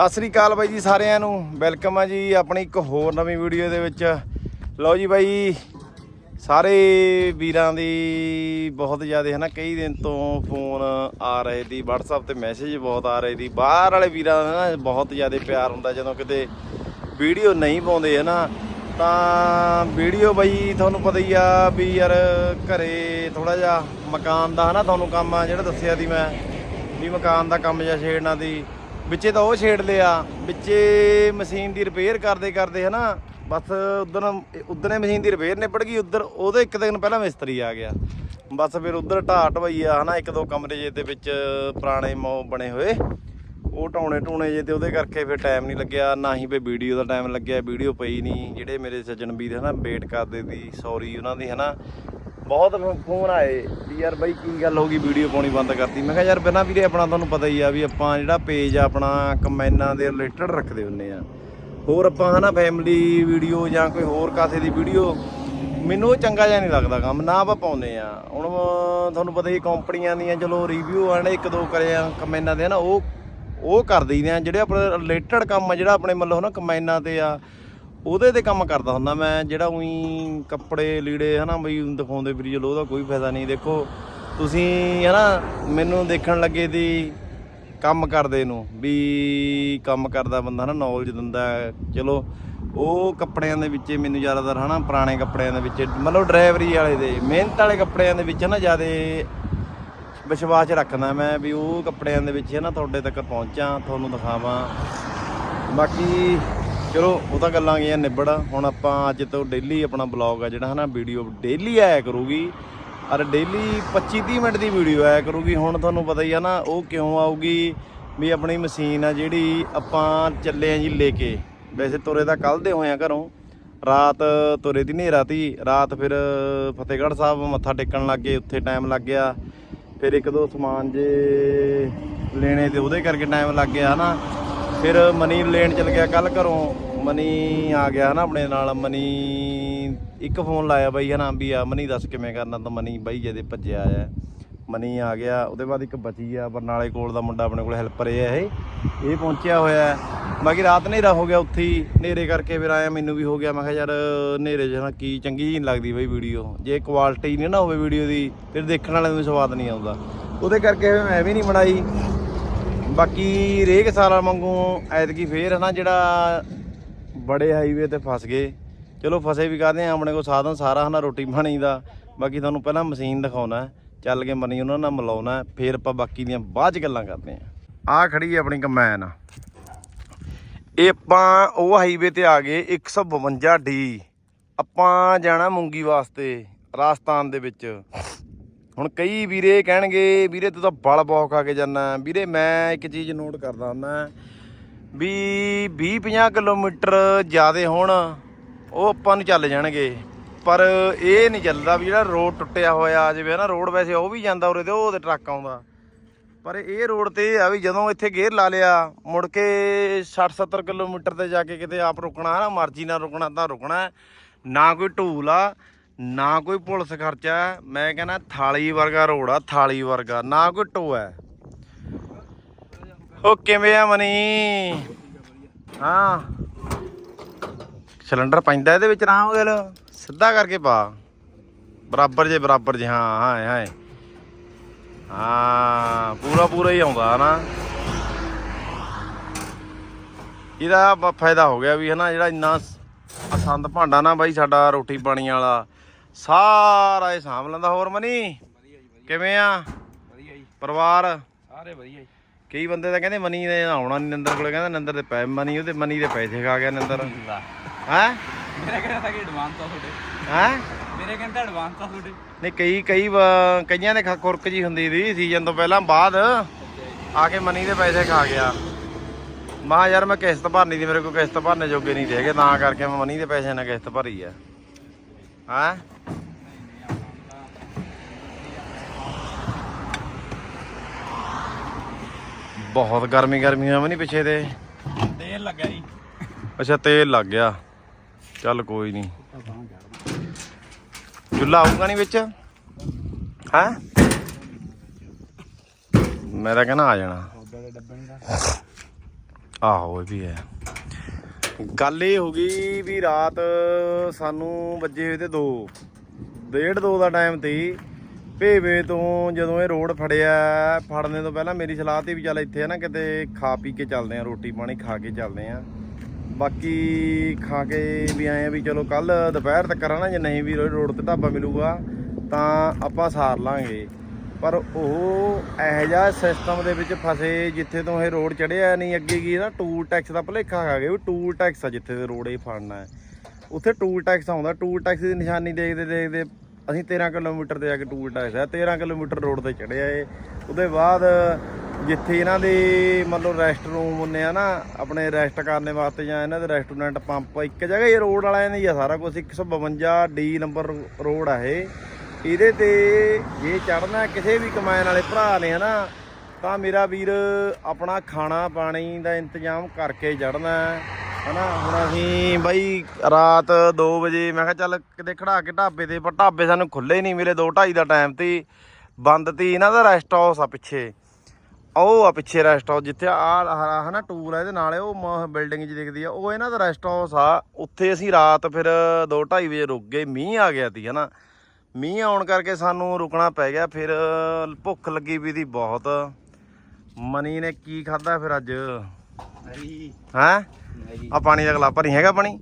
ਸਤਿ ਸ੍ਰੀ ਅਕਾਲ ਬਾਈ ਜੀ ਸਾਰਿਆਂ ਨੂੰ। ਵੈਲਕਮ ਆ ਜੀ ਆਪਣੀ ਇੱਕ ਹੋਰ ਨਵੀਂ ਵੀਡੀਓ ਦੇ ਵਿੱਚ। ਲਓ ਜੀ ਬਾਈ, ਸਾਰੇ ਵੀਰਾਂ ਦੀ ਬਹੁਤ ਜ਼ਿਆਦਾ ਹੈ ਨਾ ਕਈ ਦਿਨ ਤੋਂ ਫੋਨ ਆ ਰਹੇ ਦੀ, WhatsApp ਤੇ ਮੈਸੇਜ ਬਹੁਤ ਆ ਰਹੇ ਦੀ। ਬਾਹਰ ਵਾਲੇ ਵੀਰਾਂ ਦਾ ਨਾ ਬਹੁਤ ਜ਼ਿਆਦਾ ਪਿਆਰ ਹੁੰਦਾ, ਜਦੋਂ ਕਿਤੇ ਵੀਡੀਓ ਨਹੀਂ ਪਾਉਂਦੇ ਹੈ ਨਾ ਤਾਂ ਵੀਡੀਓ ਬਾਈ, ਤੁਹਾਨੂੰ ਪਤਾ ਹੀ ਆ ਵੀ ਯਾਰ ਘਰੇ ਥੋੜਾ ਜਿਹਾ ਮਕਾਨ ਦਾ ਹਨਾ, ਤੁਹਾਨੂੰ ਕੰਮ ਆ ਜਿਹੜਾ ਦੱਸਿਆ ਸੀ ਮੈਂ, ਵੀ ਮਕਾਨ ਦਾ ਕੰਮ ਜਾਂ ਛੇੜਨਾ ਦੀ ਵਿੱਚੇ ਤਾਂ ਉਹ ਛੇੜ ਲਿਆ। ਵਿੱਚੇ ਮਸ਼ੀਨ ਦੀ ਰਿਪੇਅਰ ਕਰਦੇ ਕਰਦੇ ਹਨਾ, ਬਸ ਉਦੋਂ ਉਦੋਂ ਮਸ਼ੀਨ ਦੀ ਰਿਪੇਅਰ ਨਿਪੜ ਗਈ, ਉਧਰ ਉਹਦੇ ਇੱਕ ਦਿਨ ਪਹਿਲਾਂ ਮਿਸਤਰੀ ਆ ਗਿਆ। ਬਸ ਫਿਰ ਉਧਰ ਢਾਹ ਢਵਾਈ ਆ ਹਨਾ, ਇੱਕ ਦੋ ਕਮਰੇ ਜੇ ਦੇ ਵਿੱਚ ਪੁਰਾਣੇ ਮੋ ਬਣੇ ਹੋਏ। ਉਹ ਟਾਉਣੇ ਟੂਣੇ ਜੇ ਤੇ ਉਹਦੇ ਕਰਕੇ ਫਿਰ ਟਾਈਮ ਨਹੀਂ ਲੱਗਿਆ, ਨਾ ਹੀ ਵੀ ਵੀਡੀਓ ਦਾ ਟਾਈਮ ਲੱਗਿਆ। ਵੀਡੀਓ ਪਈ ਨਹੀਂ, ਜਿਹੜੇ ਮੇਰੇ ਸੱਜਣ ਵੀਰ ਹਨਾ, ਵੇਟ ਕਰਦੇ ਸੀ ਸੌਰੀ ਉਹਨਾਂ ਦੀ ਹਨਾ। ਬਹੁਤ ਫੋਨ ਆਏ ਵੀ ਯਾਰ ਬਾਈ ਕੀ ਗੱਲ ਹੋ ਗਈ, ਵੀਡੀਓ ਪਾਉਣੀ ਬੰਦ ਕਰਤੀ। ਮੈਂ ਕਿਹਾ ਯਾਰ ਬਿਨਾਂ ਵੀਰੇ ਆਪਣਾ ਤੁਹਾਨੂੰ ਪਤਾ ਹੀ ਆ ਵੀ ਆਪਾਂ ਜਿਹੜਾ ਪੇਜ ਆ, ਆਪਣਾ ਕਮੈਨਾਂ ਦੇ ਰਿਲੇਟਡ ਰੱਖਦੇ ਹੁੰਨੇ ਆ। ਹੋਰ ਆਪਾਂ ਹਨਾ ਫੈਮਿਲੀ ਵੀਡੀਓ ਜਾਂ ਕੋਈ ਹੋਰ ਕਾਸੇ ਦੀ ਵੀਡੀਓ ਮੈਨੂੰ ਉਹ ਚੰਗਾ ਜਿਹਾ ਨਹੀਂ ਲੱਗਦਾ ਕੰਮ, ਨਾ ਆਪਾਂ ਪਾਉਨੇ ਆ। ਹੁਣ ਤੁਹਾਨੂੰ ਪਤਾ ਹੀ ਕੰਪਨੀਆਂ ਦੀਆਂ ਚਲੋ ਰਿਵਿਊ ਆਣ ਇੱਕ ਦੋ ਕਰਿਆ ਆ ਕਮੈਨਾਂ ਦੇ ਨਾ ਉਹ ਉਹ ਕਰ ਦਈਦੇ ਆ। ਜਿਹੜੇ ਆਪਣੇ ਰਿਲੇਟਡ ਕੰਮ ਆ, ਜਿਹੜਾ ਆਪਣੇ ਮਤਲਬ ਹਨਾ ਕਮੈਨਾਂ ਤੇ ਆ ਉਹਦੇ ਤੇ ਕੰਮ ਕਰਦਾ ਹੁੰਦਾ ਮੈਂ, ਜਿਹੜਾ ਉਹੀ ਕੱਪੜੇ ਲੀੜੇ ਹਨਾ ਬਈ ਦਿਖਾਉਂਦੇ ਵੀ ਚਲੋ, ਉਹਦਾ ਕੋਈ ਫਾਇਦਾ ਨਹੀਂ। ਦੇਖੋ, ਤੁਸੀਂ ਹਨਾ ਮੈਨੂੰ ਦੇਖਣ ਲੱਗੇ ਦੀ ਕੰਮ ਕਰਦੇ ਨੂੰ, ਵੀ ਕੰਮ ਕਰਦਾ ਬੰਦਾ ਹਨਾ ਨੌਲੇਜ ਦਿੰਦਾ ਚਲੋ, ਉਹ ਕੱਪੜਿਆਂ ਦੇ ਵਿੱਚ ਮੈਨੂੰ ਜ਼ਿਆਦਾਤਰ ਹਨਾ ਪੁਰਾਣੇ ਕੱਪੜਿਆਂ ਦੇ ਵਿੱਚ, ਮਤਲਬ ਡਰਾਈਵਰੀ ਵਾਲੇ ਦੇ, ਮਿਹਨਤ ਵਾਲੇ ਕੱਪੜਿਆਂ ਦੇ ਵਿੱਚ ਨਾ ਜ਼ਿਆਦਾ ਵਿਸ਼ਵਾਸ ਰੱਖਦਾ ਮੈਂ ਵੀ ਉਹ ਕੱਪੜਿਆਂ ਦੇ ਵਿੱਚ ਹਨਾ ਤੁਹਾਡੇ ਤੱਕ ਪਹੁੰਚਾਂ, ਤੁਹਾਨੂੰ ਦਿਖਾਵਾਂ। ਬਾਕੀ ਚਲੋ, ਉਹ ਤਾਂ ਗੱਲਾਂ ਗਈਆਂ ਨਿਬੜ। ਹੁਣ ਆਪਾਂ ਅੱਜ ਤੋਂ ਡੇਲੀ ਆਪਣਾ ਬਲੌਗ ਆ ਜਿਹੜਾ, ਹਨਾ ਵੀਡੀਓ ਡੇਲੀ ਆਇਆ ਕਰੂਗੀ। ਅਰ ਡੇਲੀ 25 30 ਮਿੰਟ ਦੀ ਵੀਡੀਓ ਆਇਆ ਕਰੂਗੀ। ਹੁਣ ਤੁਹਾਨੂੰ ਪਤਾ ਹੀ ਆ ਨਾ, ਉਹ ਕਿਉਂ ਆਊਗੀ ਵੀ ਆਪਣੀ ਮਸ਼ੀਨ ਆ ਜਿਹੜੀ ਆਪਾਂ ਚੱਲੇ ਆ ਜੀ ਲੈ ਕੇ ਵੈਸੇ ਤੁਰੇ ਤਾਂ ਕੱਲ ਦੇ ਹੋਏ ਆ ਘਰੋਂ। ਰਾਤ ਤੁਰੇ ਦੀ ਹਨੇਰਾ ਤੀ। ਰਾਤ ਫਿਰ ਫਤਿਹਗੜ੍ਹ ਸਾਹਿਬ ਮੱਥਾ ਟੇਕਣ ਲੱਗੇ ਉੱਥੇ ਟਾਈਮ ਲੱਗ ਗਿਆ। ਫਿਰ ਇੱਕ ਦੋ ਸਮਾਨ ਜੇ ਲੈਣੇ ਤੇ ਉਹਦੇ ਕਰਕੇ ਟਾਈਮ ਲੱਗ ਗਿਆ, ਹਨਾ। ਫਿਰ ਮਨੀ ਲੈਣ ਚਲ ਗਿਆ ਕੱਲ ਘਰੋਂ ਮਨੀ ਆ ਗਿਆ ਹਨਾ ਆਪਣੇ ਨਾਲ, ਮਨੀ ਇੱਕ ਫੋਨ ਲਾਇਆ ਬਾਈ ਹਨਾ ਵੀ ਆ, ਮਨੀ ਦੱਸ ਕਿਵੇਂ ਕਰਨਾ ਤਾਂ, ਮਨੀ ਬਾਈ ਜਦੇ ਭੱਜਿਆ ਆ। ਮਨੀ ਆ ਗਿਆ, ਉਹਦੇ ਬਾਅਦ ਇੱਕ ਬਚੀ ਆ, ਬਰਨਾਲੇ ਕੋਲ ਦਾ ਮੁੰਡਾ ਆਪਣੇ ਕੋਲ ਹੈਲਪਰ ਇਹ ਹੈ, ਇਹ ਪਹੁੰਚਿਆ ਹੋਇਆ ਬਾਕੀ ਰਾਤ ਹਨੇਰਾ ਹੋ ਗਿਆ ਉੱਥੇ ਹੀ, ਹਨੇਰੇ ਕਰਕੇ ਫਿਰ ਆਇਆ, ਮੈਨੂੰ ਵੀ ਹੋ ਗਿਆ, ਮੈਂ ਕਿਹਾ ਯਾਰ ਹਨੇਰੇ 'ਚ ਨਾ ਕੀ ਚੰਗੀ ਜਿਹੀ ਨਹੀਂ ਲੱਗਦੀ ਬਈ ਵੀਡੀਓ ਜੇ ਕੁਆਲਿਟੀ ਨਹੀਂ ਨਾ ਹੋਵੇ ਵੀਡੀਓ ਦੀ, ਫਿਰ ਦੇਖਣ ਵਾਲੇ ਨੂੰ ਸਵਾਦ ਨਹੀਂ ਆਉਂਦਾ। ਉਹਦੇ ਕਰਕੇ ਮੈਂ ਵੀ ਨਹੀਂ ਬਣਾਈ। ਬਾਕੀ ਰੇਕ ਸਾਲਾਂ ਵਾਂਗੂ ਐਤਕੀ ਫੇਰ ਹਨਾ ਜਿਹੜਾ ਬੜੇ ਹਾਈਵੇ ਤੇ ਫਸ ਗਏ। ਚਲੋ ਫਸੇ ਵੀ ਕਰਦੇ ਆ ਆਪਣੇ ਕੋਲ ਸਾਧਨ ਸਾਰਾ ਹਨਾ ਰੋਟੀ ਪਾਣੀ ਦਾ। ਬਾਕੀ ਤੁਹਾਨੂੰ ਪਹਿਲਾਂ ਮਸ਼ੀਨ ਦਿਖਾਉਣਾ ਚੱਲ ਕੇ ਮਨੀ ਉਹਨਾਂ ਨਾਲ ਮਿਲਾਉਣਾ ਹੈ, ਫੇਰ ਆਪਾਂ ਬਾਕੀ ਦੀਆਂ ਬਾਅਦ ਚ ਗੱਲਾਂ ਕਰਦੇ ਆ ਆਹ ਖੜੀ ਹੈ ਆਪਣੀ ਕੰਬਾਈਨ ਇਹ ਆਪਾਂ ਉਹ ਹਾਈਵੇ ਤੇ ਆ ਗਏ 152 ਡੀ ਆਪਾਂ ਜਾਣਾ ਮੂੰਗੀ ਵਾਸਤੇ ਰਾਜਸਥਾਨ ਦੇ ਵਿੱਚ। ਹੁਣ ਕਈ ਵੀਰੇ ਕਹਿਣਗੇ, ਵੀਰੇ ਤੂੰ ਤਾਂ ਬਲ ਬਹੁਤ ਖਾ ਕੇ ਜਾਂਦਾ। ਵੀਰੇ ਮੈਂ ਇੱਕ ਚੀਜ਼ ਨੋਟ ਕਰਦਾ ਹੁੰਦਾ। ਵੀ 20 50 ਕਿਲੋਮੀਟਰ ਜ਼ਿਆਦੇ ਹੋਣ, ਉਹ ਆਪਾਂ ਨੂੰ ਚੱਲ ਜਾਣਗੇ। ਪਰ ਇਹ ਨਹੀਂ ਚੱਲਦਾ ਵੀ ਜਿਹੜਾ ਰੋਡ ਟੁੱਟਿਆ ਹੋਇਆ, ਆ ਜਾਵੇ ਨਾ ਰੋਡ ਵੈਸੇ ਉਹ ਵੀ ਜਾਂਦਾ ਉਰੇ ਤੇ ਉਹ ਤੇ ਟਰੱਕ ਆਉਂਦਾ। ਪਰ ਇਹ ਰੋਡ ਤੇ ਇਹ ਆ ਵੀ ਜਦੋਂ ਇੱਥੇ ਗੇਅਰ ਲਾ ਲਿਆ, ਮੁੜ ਕੇ 60 70 ਕਿਲੋਮੀਟਰ ਤੇ ਜਾ ਕੇ ਕਿਤੇ ਆਪ ਰੁਕਣਾ ਹੈ ਨਾ ਮਰਜ਼ੀ ਨਾਲ ਰੁਕਣਾ ਤਾਂ ਰੁਕਣਾ। ਨਾ ਕੋਈ ਢੂਲ ਆ ਨਾ ਕੋਈ ਪੁਲਿਸ ਖਰਚਾ ਮੈਂ ਕਹਿੰਦਾ ਥਾਲੀ ਵਰਗਾ ਰੋਡ ਆ, ਥਾਲੀ ਵਰਗਾ, ਨਾ ਕੋਈ ਟੋ ਉਹ ਕਿਵੇਂ ਆ ਮਨੀ? ਹਾਂ। ਸਿਲੰਡਰ ਪੈਂਦਾ ਇਹਦੇ ਵਿੱਚ ਨਾ ਉਹਦੇ ਸਿੱਧਾ ਕਰਕੇ ਪਾ। ਬਰਾਬਰ ਜੇ ਬਰਾਬਰ ਜੇ, ਹਾਂ ਹਾਂ ਹਾਂ ਹਾਂ, ਪੂਰਾ ਪੂਰਾ ਹੀ ਆਉਂਦਾ ਨਾ ਇਹਦਾ ਬ- ਫਾਇਦਾ ਹੋ ਗਿਆ ਵੀ, ਹਨਾ, ਜਿਹੜਾ ਇੰਨਾ ਸ- ਪਸੰਦ ਭਾਂਡਾ ਨਾ ਬਾਈ, ਸਾਡਾ ਰੋਟੀ ਪਾਣੀ ਵਾਲਾ। ਸਾਰਾ ਇਹ ਸਾਂਭ ਲੈਂਦਾ ਹੋਰ ਮਨੀ? ਕਿਵੇਂ ਆ? ਵਧੀਆ ਜੀ। ਪਰਿਵਾਰ? ਸਾਰੇ ਵਧੀਆ ਜੀ। ਕਈ ਬੰਦੇ ਤਾਂ ਕਹਿੰਦੇ ਮਨੀ ਨੇ ਆਉਣਾ ਨਹੀਂ ਨੰਦਰ ਕੋਲੇ ਕਹਿੰਦਾ ਨੰਦਰ ਦੇ ਪੈ ਮਨੀ ਉਹਦੇ ਮਨੀ ਦੇ ਪੈਸੇ ਖਾ ਗਿਆ ਨੰਦਰ। ਹੈ? ਮੇਰੇ ਕਹਿੰਦਾ ਤਾਂ ਕਿ ਐਡਵਾਂਸ ਆ ਤੁਹਾਡੇ। ਹੈ? ਮੇਰੇ ਕਹਿੰਦਾ ਐਡਵਾਂਸ ਆ ਤੁਹਾਡੇ। ਨਹੀਂ ਕਈ ਕਈ ਕਈਆਂ ਦੇ ਖੁਰਕ ਜੀ ਹੁੰਦੀ ਦੀ ਸੀਜ਼ਨ ਤੋਂ ਪਹਿਲਾਂ ਬਾਅਦ ਆ ਕੇ ਮਨੀ ਦੇ ਪੈਸੇ ਖਾ ਗਿਆ। ਮਾ ਯਾਰ ਮੈਂ ਕਿਸ਼ਤ ਭਰਨੀ ਦੀ ਮੇਰੇ ਕੋਲ ਕਿਸ਼ਤ ਭਰਨੇ ਜੋਗੇ ਨਹੀਂ ਦੇਗੇ ਤਾਂ ਕਰਕੇ ਮੈਂ ਮਨੀ ਦੇ ਪੈਸੇ ਨਾਲ ਕਿਸ਼ਤ ਭਰੀ ਆ। ਹੈ ਬਹੁਤ ਗਰਮੀ ਗਰਮੀ ਆ ਮਨੀ ਪਿੱਛੇ ਤੇ। ਤੇਲ ਲੱਗਾ ਜੀ। ਅੱਛਾ ਤੇਲ ਲੱਗ ਗਿਆ। ਚੱਲ ਕੋਈ ਨਹੀਂ ਚੁੱਲਾ ਆਊਗਾ ਨਹੀਂ ਵਿੱਚ? ਹੈ? ਮੇਰਾ ਕਹਿੰਦਾ ਆ ਜਾਣਾ। ਨਹੀਂ ਆਹੋ ਇਹ ਵੀ ਹੈ। ਗੱਲ ਇਹ ਹੋ ਗਈ ਵੀ ਰਾਤ ਸਾਨੂੰ ਵੱਜੇ ਹੋਏ ਤੇ 2 ਡੇਢ ਦੋ ਦਾ ਟਾਈਮ ਤੇ ਭੇਵੇ ਤੋਂ ਜਦੋਂ ਇਹ ਰੋਡ ਫੜਿਆ, ਫੜਨੇ ਤੋਂ ਪਹਿਲਾਂ ਮੇਰੀ ਸਲਾਹ ਤੇ ਵੀ ਚੱਲ ਇੱਥੇ ਆ ਨਾ ਕਿਤੇ ਖਾ ਪੀ ਕੇ ਚੱਲਦੇ ਆ, ਰੋਟੀ ਪਾਣੀ ਖਾ ਕੇ ਚੱਲਦੇ ਆ। ਬਾਕੀ ਖਾ ਕੇ ਵੀ ਆਏ ਆ ਵੀ ਚਲੋ ਕੱਲ ਦੁਪਹਿਰ ਤੱਕ ਕਰਾਂ ਨਾ ਜੇ ਨਹੀਂ ਵੀ ਰੋਡ ਤੇ ਢਾਬਾ ਮਿਲੂਗਾ ਤਾਂ ਆਪਾਂ ਸਾਰ ਲਾਂਗੇ। ਪਰ ਉਹ ਇਹੋ ਜਿਹਾ ਸਿਸਟਮ ਦੇ ਵਿੱਚ ਫਸੇ ਜਿੱਥੇ ਤੋਂ ਇਹ ਰੋਡ ਚੜਿਆ ਨਹੀਂ, ਅੱਗੇ ਕੀ ਨਾ ਟੂਲ ਟੈਕਸ ਦਾ ਭੁਲੇਖਾ ਖਾ ਗਏ ਵੀ ਟੂਲ ਟੈਕਸ ਆ ਜਿੱਥੇ ਤੇ ਰੋਡ ਇਹ ਫੜਨਾ ਹੈ। ਉੱਥੇ ਟੂਲ ਟੈਕਸ ਆਉਂਦਾ ਟੂਲ ਟੈਕਸ ਦੀ ਨਿਸ਼ਾਨੀ ਦੇਖਦੇ ਦੇਖਦੇ ਅਸੀਂ 13 ਕਿਲੋਮੀਟਰ ਤੇ ਜਾ ਕੇ ਟੂਲ ਟੈਕਸ ਹੈ 13 ਕਿਲੋਮੀਟਰ ਰੋਡ ਤੇ ਚੜਿਆ ਏ ਉਹਦੇ ਬਾਅਦ ਜਿੱਥੇ ਇਹਨਾਂ ਦੇ ਮਤਲਬ ਰੈਸਟ ਰੂਮ ਹੁੰਨੇ ਆ ਨਾ, ਆਪਣੇ ਰੈਸਟ ਕਰਨੇ ਵਾਸਤੇ ਜਾਂ ਇਹਨਾਂ ਦੇ ਰੈਸਟੋਰੈਂਟ ਪੰਪ ਇੱਕ ਜਗ੍ਹਾ ਇਹ ਰੋਡ ਵਾਲਿਆਂ ਦੀ ਆ ਸਾਰਾ ਕੁਝ 152 ਡੀ ਨੰਬਰ ਰੋਡ ਆ ਇਹ। ਇਹਦੇ ਤੇ ਜੇ ਚੜਨਾ ਕਿਸੇ ਵੀ ਕਮਾਇਣ ਵਾਲੇ ਭਰਾ ਨੇ, ਹਨਾ, ਤਾਂ ਮੇਰਾ ਵੀਰ ਆਪਣਾ ਖਾਣਾ ਪਾਣੀ ਦਾ ਇੰਤਜ਼ਾਮ ਕਰਕੇ ਚੜਨਾ ਹਨਾ। ਹੁਣ ਅਸੀਂ ਬਾਈ ਰਾਤ 2 ਵਜੇ, ਮੈਂ ਕਿਹਾ ਚੱਲ ਕਿਤੇ ਖੜਾ ਕੇ ਢਾਬੇ ਤੇ, ਪਰ ਢਾਬੇ ਸਾਨੂੰ ਖੁੱਲੇ ਨਹੀਂ ਮਿਲੇ 2:30 ਦਾ ਟਾਈਮ ਤੇ। ਬੰਦ ਤੀ ਇਹਨਾਂ ਦਾ ਰੈਸਟ ਹਾਊਸ ਆ ਪਿੱਛੇ। ਉਹ ਆ ਪਿੱਛੇ ਰੈਸਟ ਹਾਊਸ ਜਿੱਥੇ ਆ ਹਨਾ ਟੂਰ ਆ, ਇਹਦੇ ਨਾਲ ਉਹ ਬਿਲਡਿੰਗ ਜੀ ਦਿਖਦੀ ਆ, ਉਹ ਇਹਨਾਂ ਦਾ ਰੈਸਟ ਹਾਊਸ ਆ। ਉੱਥੇ ਅਸੀਂ ਰਾਤ ਫਿਰ 2:30 ਵਜੇ ਰੁਕ ਗਏ, ਮੀਂਹ ਆ ਗਿਆ ਤੀ ਹਨਾ। ਮੀਂਹ ਆਉਣ ਕਰਕੇ ਸਾਨੂੰ ਰੁਕਣਾ ਪੈ ਗਿਆ ਫਿਰ ਭੁੱਖ ਲੱਗੀ ਵੀ ਦੀ ਬਹੁਤ। ਮਨੀ ਨੇ ਕੀ ਖਾਦਾ ਫਿਰ ਅੱਜ? ਹੈ? ਆ ਪਾਣੀ ਦਾ ਗਲਾਪਾ ਨਹੀਂ ਹੈਗਾ ਪਾਣੀ?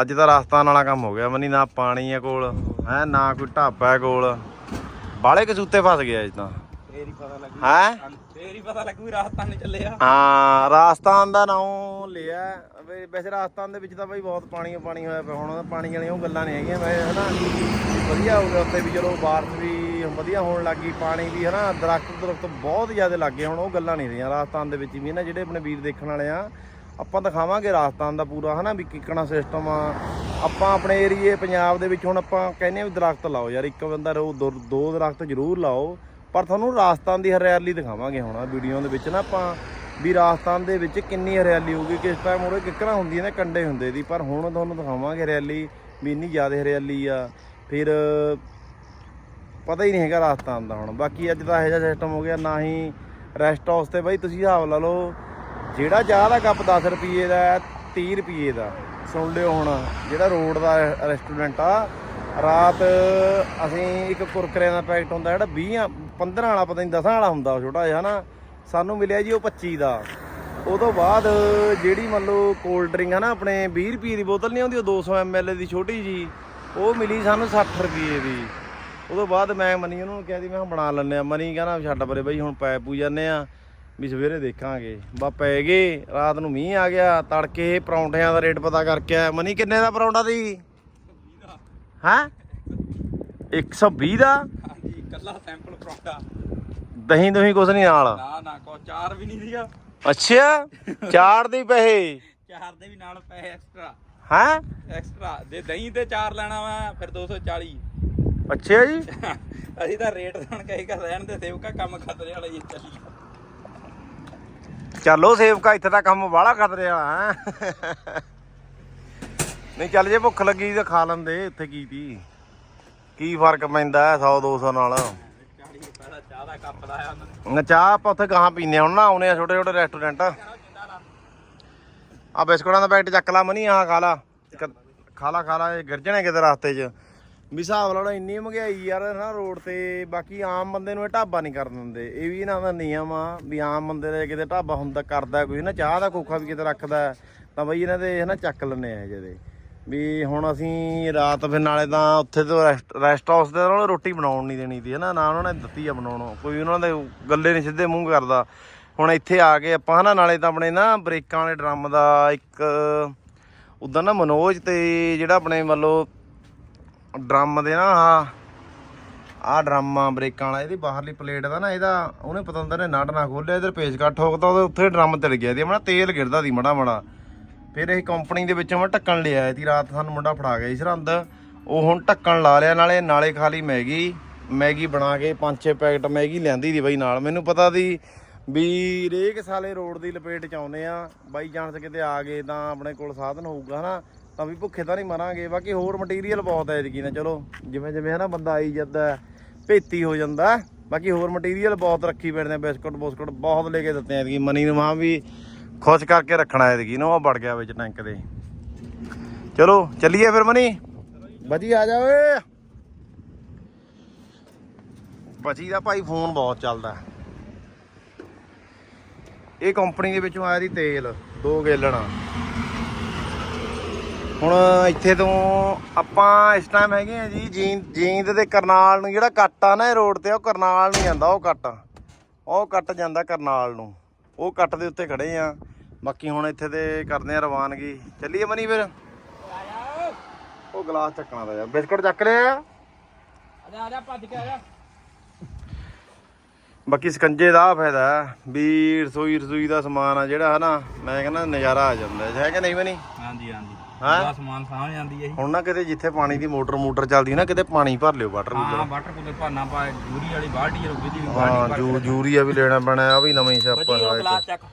ਅੱਜ ਤਾਂ ਰਾਜਸਥਾਨ ਵਾਲਾ ਕੰਮ ਹੋ ਗਿਆ ਮਨੀ ਨਾ ਪਾਣੀ ਹੈ ਕੋਲ ਹੈ ਨਾ ਕੋਈ ਢਾਬਾ ਹੈ ਕੋਲ। ਬਾਲੇ ਕਸੂਤੇ ਫਸ ਗਿਆ ਅੱਜ ਤਾਂ। ਫੇਰ ਹੀ ਪਤਾ ਲੱਗੂ। ਹੈ? ਫੇਰ ਹੀ ਪਤਾ ਲੱਗੂ ਵੀ ਰਾਤ ਚੱਲੇ ਆ। ਹਾਂ, ਰਾਜਸਥਾਨ ਦਾ ਨਾਮ ਲਿਆ। ਵੈ- ਵੈਸੇ ਰਾਜਸਥਾਨ ਦੇ ਵਿੱਚ ਤਾਂ ਬਈ ਬਹੁਤ ਪਾਣੀ ਪਾਣੀ ਹੋਇਆ ਪਿਆ। ਹੁਣ ਉਹਦਾ ਪਾਣੀ ਵਾਲੀਆਂ ਉਹ ਗੱਲਾਂ ਨਹੀਂ ਹੈਗੀਆਂ। ਵੈਸੇ ਹਨਾ, ਵਧੀਆ ਹੋ ਗਿਆ ਉੱਥੇ ਵੀ ਚਲੋ, ਬਾਰਿਸ਼ ਵੀ ਵਧੀਆ ਹੋਣ ਲੱਗੀ ਪਾਣੀ ਵੀ ਹਨਾ, ਦਰਖਤ ਦਰਖਤ ਬਹੁਤ ਜ਼ਿਆਦਾ ਲੱਗੇ ਹੁਣ ਉਹ ਗੱਲਾਂ ਨਹੀਂ ਰਹੀਆਂ ਰਾਜਸਥਾਨ ਦੇ ਵਿੱਚ ਵੀ। ਨਾ ਜਿਹੜੇ ਆਪਣੇ ਵੀਰ ਦੇਖਣ ਵਾਲੇ ਆ, ਆਪਾਂ ਦਿਖਾਵਾਂਗੇ ਰਾਜਸਥਾਨ ਦਾ ਪੂਰਾ, ਹਨਾ, ਵੀ ਕਿੱਕਣਾ ਸਿਸਟਮ ਆ। ਆਪਾਂ ਆਪਣੇ ਏਰੀਏ ਪੰਜਾਬ ਦੇ ਵਿੱਚ ਹੁਣ ਆਪਾਂ ਕਹਿੰਦੇ ਆ ਵੀ ਦਰਖਤ ਲਾਓ ਯਾਰ। ਇੱਕ ਬੰਦਾ ਰੋ ਦੋ ਦੋ ਦਰਖਤ ਜ਼ਰੂਰ ਲਾਓ। ਪਰ ਤੁਹਾਨੂੰ ਰਾਜਸਥਾਨ ਦੀ ਹਰਿਆਲੀ ਦਿਖਾਵਾਂਗੇ ਹੁਣ ਵੀਡੀਓ ਦੇ ਵਿੱਚ ਨਾ ਆਪਾਂ ਵੀ ਰਾਜਸਥਾਨ ਦੇ ਵਿੱਚ ਕਿੰਨੀ ਹਰਿਆਲੀ ਹੋਊਗੀ ਕਿਸ ਟਾਈਮ ਉਹਦੇ ਕਿੱਕਰਾਂ ਹੁੰਦੀਆਂ ਨੇ ਕੰਡੇ ਹੁੰਦੇ ਦੀ। ਪਰ ਹੁਣ ਤੁਹਾਨੂੰ ਦਿਖਾਵਾਂਗੇ ਹਰਿਆਲੀ ਵੀ ਇੰਨੀ ਜ਼ਿਆਦਾ ਹਰਿਆਲੀ ਆ। ਫਿਰ ਪਤਾ ਹੀ ਨਹੀਂ ਹੈਗਾ ਰਾਜਸਥਾਨ ਦਾ ਹੁਣ। ਬਾਕੀ ਅੱਜ ਤਾਂ ਇਹੋ ਜਿਹਾ ਸਿਸਟਮ ਹੋ ਗਿਆ ਨਾ ਹੀ ਰੈਸਟ ਹਾਊਸ ਤੇ ਬਾਈ ਤੁਸੀਂ ਹਿਸਾਬ ਲਾ ਲਓ ਜਿਹੜਾ ਚਾਹ ਦਾ ਕੱਪ 10 ਰੁਪਏ ਦਾ ਹੈ, 30 ਰੁਪਏ ਦਾ। ਸੁਣ ਲਿਓ ਹੁਣ ਜਿਹੜਾ ਰੋਡ ਦਾ ਰੈਸਟੋਰੈਂਟ ਆ ਰਾਤ ਅਸੀਂ ਇੱਕ ਕੁਰਕਰਿਆਂ ਦਾ ਪੈਕਟ ਹੁੰਦਾ ਜਿਹੜਾ 20 15 ਵਾਲਾ ਪਤਾ ਨਹੀਂ 10 ਵਾਲਾ ਹੁੰਦਾ ਉਹ ਛੋਟਾ ਜਿਹਾ ਨਾ ਸਾਨੂੰ ਮਿਲਿਆ ਜੀ ਉਹ 25 ਦਾ। ਉਹ ਤੋਂ ਬਾਅਦ ਜਿਹੜੀ ਮੰਨ ਲਓ ਕੋਲਡ ਡਰਿੰਕ ਹੈ ਨਾ ਆਪਣੇ 20 ਰੁਪਏ ਦੀ ਬੋਤਲ ਨਹੀਂ ਆਉਂਦੀ ਉਹ 200 ml ਦੀ ਛੋਟੀ ਜੀ ਉਹ ਮਿਲੀ ਸਾਨੂੰ 60 ਰੁਪਏ ਦੀ। ਉਦੋਂ ਬਾਅਦ ਮੈਂ ਮਨੀ ਉਹਨੂੰ ਕਿਹਾ ਸੀ ਮੈਂ ਬਣਾ ਲੈਂਦੇ ਆ ਮਨੀ ਕਹਿੰਦਾ ਛੱਡ ਪਰੇ ਬਈ ਹੁਣ ਪੈ ਪੂ ਜਾਂਦੇ ਆ ਵੀ ਸਵੇਰੇ ਦੇਖਾਂਗੇ। ਬਾ ਪੈ ਗਏ ਰਾਤ ਨੂੰ ਮੀਂਹ ਆ ਗਿਆ ਤੜਕੇ ਪਰੌਂਠਿਆਂ ਦਾ ਰੇਟ ਪਤਾ ਕਰਕੇ ਆਇਆ। ਮਨੀ ਕਿੰਨੇ ਦਾ ਪਰੌਂਠਾ ਦੀ। ਹੈ? 120 ਦਾ? ਕੱਲਾ ਸੈਂਪਲ ਪਰੌਂਠਾ। ਦਹੀਂ ਦਹੀਂ ਕੁਛ ਨਹੀਂ ਨਾਲ? ਨਾ ਨਾ ਕੋ ਚਾਰ ਵੀ ਨਹੀਂ ਸੀਗਾ। ਅੱਛਾ ਚਾਰ ਦੀ ਪੈਸੇ। ਚਾਰ ਦੇ ਵੀ ਨਾਲ ਪੈਸੇ ਐਕਸਟਰਾ ਹੈ? ਐਕਸਟਰਾ ਦੇ ਦਹੀਂ ਤੇ ਚਾਰ ਲੈਣਾ ਵਾ ਫਿਰ 240 ਅੱਛਾ ਜੀ। ਅਸੀਂ ਤਾਂ ਰੇਟ ਹੁਣ ਕਹੀ ਕਰ ਰਹਿਣ ਦੇ ਸੇਵਕਾ ਕੰਮ ਖਤਰੇ ਵਾਲਾ ਹੀ ਚੱਲੀ। ਚਲੋ ਸੇਵਕਾ ਇੱਥੇ ਤਾਂ ਕੰਮ ਬਾਹਲਾ ਖਤਰੇ ਵਾਲਾ ਹੈ? ਨਹੀਂ ਚੱਲ ਜੇ ਭੁੱਖ ਲੱਗੀ ਤਾਂ ਖਾ ਲੈਂਦੇ ਇੱਥੇ ਕੀ ਤੀ ਕੀ ਫ਼ਰਕ ਪੈਂਦਾ 100 200 ਨਾਲ ਚਾਹ ਦਾ ਕੱਪ ਲਾਇਆ ਉਹਨਾਂ ਨਾ ਚਾਹ ਆਪਾਂ ਉੱਥੇ ਗਾਹਾਂ ਪੀਨੇ ਹੁਣ ਨਾ ਆਉਨੇ ਆ ਛੋਟੇ ਛੋਟੇ ਰੈਸਟੋਰੈਂਟ ਆ ਬਿਸਕੁਟਾਂ ਦਾ ਪੈਕਟ ਚੱਕ ਲਾ ਮਨੀ, ਆਹ ਖਾ ਲਾ। ਖਾ ਲਾ ਖਾ ਲਾ, ਇਹ ਗਿਰ ਕਿਤੇ ਰਸਤੇ 'ਚ। ਵੀ ਹਿਸਾਬ ਲਾ ਇੰਨੀ ਮਹਿੰਗਾਈ ਯਾਰ ਨਾ ਰੋਡ ਤੇ ਬਾਕੀ ਆਮ ਬੰਦੇ ਨੂੰ ਇਹ ਢਾਬਾ ਨਹੀਂ ਕਰਨ ਦਿੰਦੇ। ਇਹ ਵੀ ਇਹਨਾਂ ਦਾ ਨਿਯਮ ਆ ਵੀ ਆਮ ਬੰਦੇ ਦੇ ਕਿਤੇ ਢਾਬਾ ਹੁੰਦਾ, ਕਰਦਾ ਕੋਈ ਨਾ ਚਾਹ ਦਾ ਕੋਖਾ ਵੀ ਕਿਤੇ ਰੱਖਦਾ ਤਾਂ ਬਈ ਇਹਨਾਂ ਦੇ, ਹਨਾ ਚੱਕ ਲੈਣੇ ਆ ਜਿਹਦੇ ਵੀ ਹੁਣ ਅਸੀਂ ਰਾਤ ਫਿਰ ਨਾਲੇ ਤਾਂ ਉੱਥੇ ਤੋਂ ਰੈਸਟ- ਰੈਸਟ ਹਾਊਸ ਦੇ ਨਾਲ ਰੋਟੀ ਬਣਾਉਣ ਨਹੀਂ ਦੇਣੀ ਸੀ, ਹਨਾ? ਨਾ ਉਹਨਾਂ ਨੇ ਦਿੱਤੀ ਆ ਬਣਾਉਣ, ਕੋਈ ਉਹਨਾਂ ਦੇ ਗੱਲੇ ਨਹੀਂ ਸਿੱਧੇ ਮੂੰਹ ਕਰਦਾ। ਹੁਣ ਇੱਥੇ ਆ ਕੇ ਆਪਾਂ, ਹਨਾ, ਨਾਲੇ ਤਾਂ ਆਪਣੇ ਨਾ ਬ੍ਰੇਕਾਂ ਵਾਲੇ ਡਰਮ ਦਾ ਇੱਕ ਉਦਾਂ ਨਾ ਮਨੋਜ ਤੇ ਜਿਹੜਾ ਆਪਣੇ ਵੱਲੋਂ ਡਰਮ ਦੇ ਨਾ ਆ ਆ ਡਰਮ ਬ੍ਰੇਕਾਂ ਵਾਲਾ, ਇਹਦੀ ਬਾਹਰਲੀ ਪਲੇਟ ਦਾ ਨਾ ਇਹਦਾ ਉਹਨੇ ਪਤੰਦਰ ਨੇ ਨਾਟ ਨਾ ਖੋਲਿਆ ਇਧਰ ਪੇਚ ਕੱਟ ਠੋਕਦਾ ਉਹਦੇ ਉੱਥੇ ਡਰਮ ਤਿਲ ਗਿਆ ਦੀ ਮਣਾ ਤੇਲ ਗਿਰਦਾ ਦੀ ਮੜਾ ਮੜਾ ਫਿਰ ਇਹ ਕੰਪਨੀ ਦੇ ਵਿੱਚੋਂ ਮੈਂ ਢੱਕਣ ਲਿਆ ਸੀ ਰਾਤ ਸਾਨੂੰ ਮੁੰਡਾ ਫੜਾ ਗਿਆ ਸੀ ਸਰਹੰਦ। ਉਹ ਹੁਣ ਢੱਕਣ ਲਾ ਲਿਆ, ਨਾਲੇ ਨਾਲੇ ਖਾਲੀ ਮੈਗੀ ਮੈਗੀ ਬਣਾ ਕੇ ਪੰਜ ਛੇ ਪੈਕਟ ਮੈਗੀ ਲਿਆਂਦੀ ਦੀ ਬਾਈ ਨਾਲ। ਮੈਨੂੰ ਪਤਾ ਦੀ ਵੀ ਰੇਕ ਸਾਲੇ ਰੋਡ ਦੀ ਲਪੇਟ ਚ ਆਉਨੇ ਆ। ਬਾਈ ਚਾਂਸ ਕਿਤੇ ਆ ਗਏ ਤਾਂ ਆਪਣੇ ਕੋਲ ਸਾਧਨ ਹੋਊਗਾ ਹਨਾ, ਤਾਂ ਵੀ ਭੁੱਖੇ ਤਾਂ ਨਹੀਂ ਮਰਾਂਗੇ। ਬਾਕੀ ਹੋਰ ਮਟੀਰੀਅਲ ਬਹੁਤ ਹੈ ਐਤਕੀ ਨਾ ਚਲੋ, ਜਿਵੇਂ ਜਿਵੇਂ ਹਨਾ ਬੰਦਾ ਆਈ ਜਾਂਦਾ, ਭੇਤੀ ਹੋ ਜਾਂਦਾ। ਬਾਕੀ ਹੋਰ ਮਟੀਰੀਅਲ ਬਹੁਤ ਰੱਖੀ ਫਿਰਦੇ ਆ, ਬਿਸਕੁਟ ਬੁਸਕੁਟ ਬਹੁਤ ਲੈ ਕੇ ਦਿੱਤੇ ਐਤਕੀ ਮਨੀ ਨੂੰ ਮਾਂ ਵੀ ਖੁਸ਼ ਕਰਕੇ ਰੱਖਣਾ ਐਤਕੀ ਨੂੰ ਉਹ ਵੜ ਗਿਆ ਵਿੱਚ ਟੈਂਕ ਦੇ। ਚਲੋ ਚੱਲੀਏ ਫਿਰ ਮਨੀ। ਬਜੀ ਆ ਜਾ ਓਏ। ਬਜੀ ਦਾ ਭਾਈ ਫੋਨ ਬਹੁਤ ਚੱਲਦਾ। ਇਹ ਕੰਪਨੀ ਦੇ ਵਿੱਚੋਂ ਆਇਆ ਦੀ ਤੇਲ ਦੋ ਗੇਲਣ। ਹੁਣ ਇੱਥੇ ਤੋਂ ਆਪਾਂ ਇਸ ਟਾਈਮ ਹੈਗੇ ਆ ਜੀ ਜੀਂਦ ਜੀਂਦ ਦੇ ਕਰਨਾਲ ਨੂੰ ਜਿਹੜਾ ਕੱਟ ਆ ਨਾ ਇਹ ਰੋਡ ਤੇ ਉਹ ਕਰਨਾਲ ਨੂੰ ਜਾਂਦਾ ਉਹ ਕੱਟ। ਉਹ ਕੱਟ ਜਾਂਦਾ ਕਰਨਾਲ ਨੂੰ। ਉਹ ਕੱਟ ਦੇ ਉੱਤੇ ਖੜੇ ਆ ਬਾਕੀ ਹੁਣ ਇੱਥੇ ਤੇ ਕਰਦੇ ਆ ਰਵਾਨਗੀ। ਚੱਲੀਏ ਮਨੀ ਫਿਰ? ਉਹ ਗਲਾਸ ਚੱਕਣਾ ਦਾ ਯਾਰ ਬਿਸਕੁਟ ਚੱਕ ਲਿਆ ਆ। ਜਾ ਆ ਜਾ ਭੱਜ ਕੇ ਆ ਜਾ। ਬਾਕੀ ਸਕੰਜੇ ਦਾ ਆਹ ਫਾਇਦਾ ਹੈ ਵੀ ਰਸੋਈ ਰਸੋਈ ਦਾ ਸਮਾਨ ਆ ਜਿਹੜਾ ਹਨਾ ਮੈਂ ਕਹਿੰਦਾ ਨਜ਼ਾਰਾ ਆ ਜਾਂਦਾ ਹੈ। ਕਿ ਨਹੀਂ ਮਨੀ? ਹਾਂਜੀ ਹਾਂਜੀ। ਹਾਂ? ਸਮਾਨ ਸਾਂਭ ਜਾਂਦੀ ਹੈ ਜੀ। ਹੁਣ ਨਾ ਕਿਤੇ ਜਿੱਥੇ ਪਾਣੀ ਦੀ ਮੋਟਰ ਮੋਟਰ ਚੱਲਦੀ ਨਾ ਕਿਤੇ ਪਾਣੀ ਭਰ ਲਿਓ ਵਾਟਰ ਹਾਂ ਕੂਲਰ ਵਾਟਰ ਕੂਲਰ ਭਾਨਾ ਪਾ ਜੂਰੀ ਵਾਲੀ ਬਾਲਟੀ ਰੁਕੀ ਦੀ ਹਾਂ ਬਾਲਟੀ ਜੂ ਯੂਰੀਆ ਵੀ ਲੈਣਾ ਪੈਣਾ ਆ ਵੀ ਨਵਾਂ ਹੀ ਸਿਆਪਾ ਹੋਇਆ ਗਲਾਸ ਚੱਕ।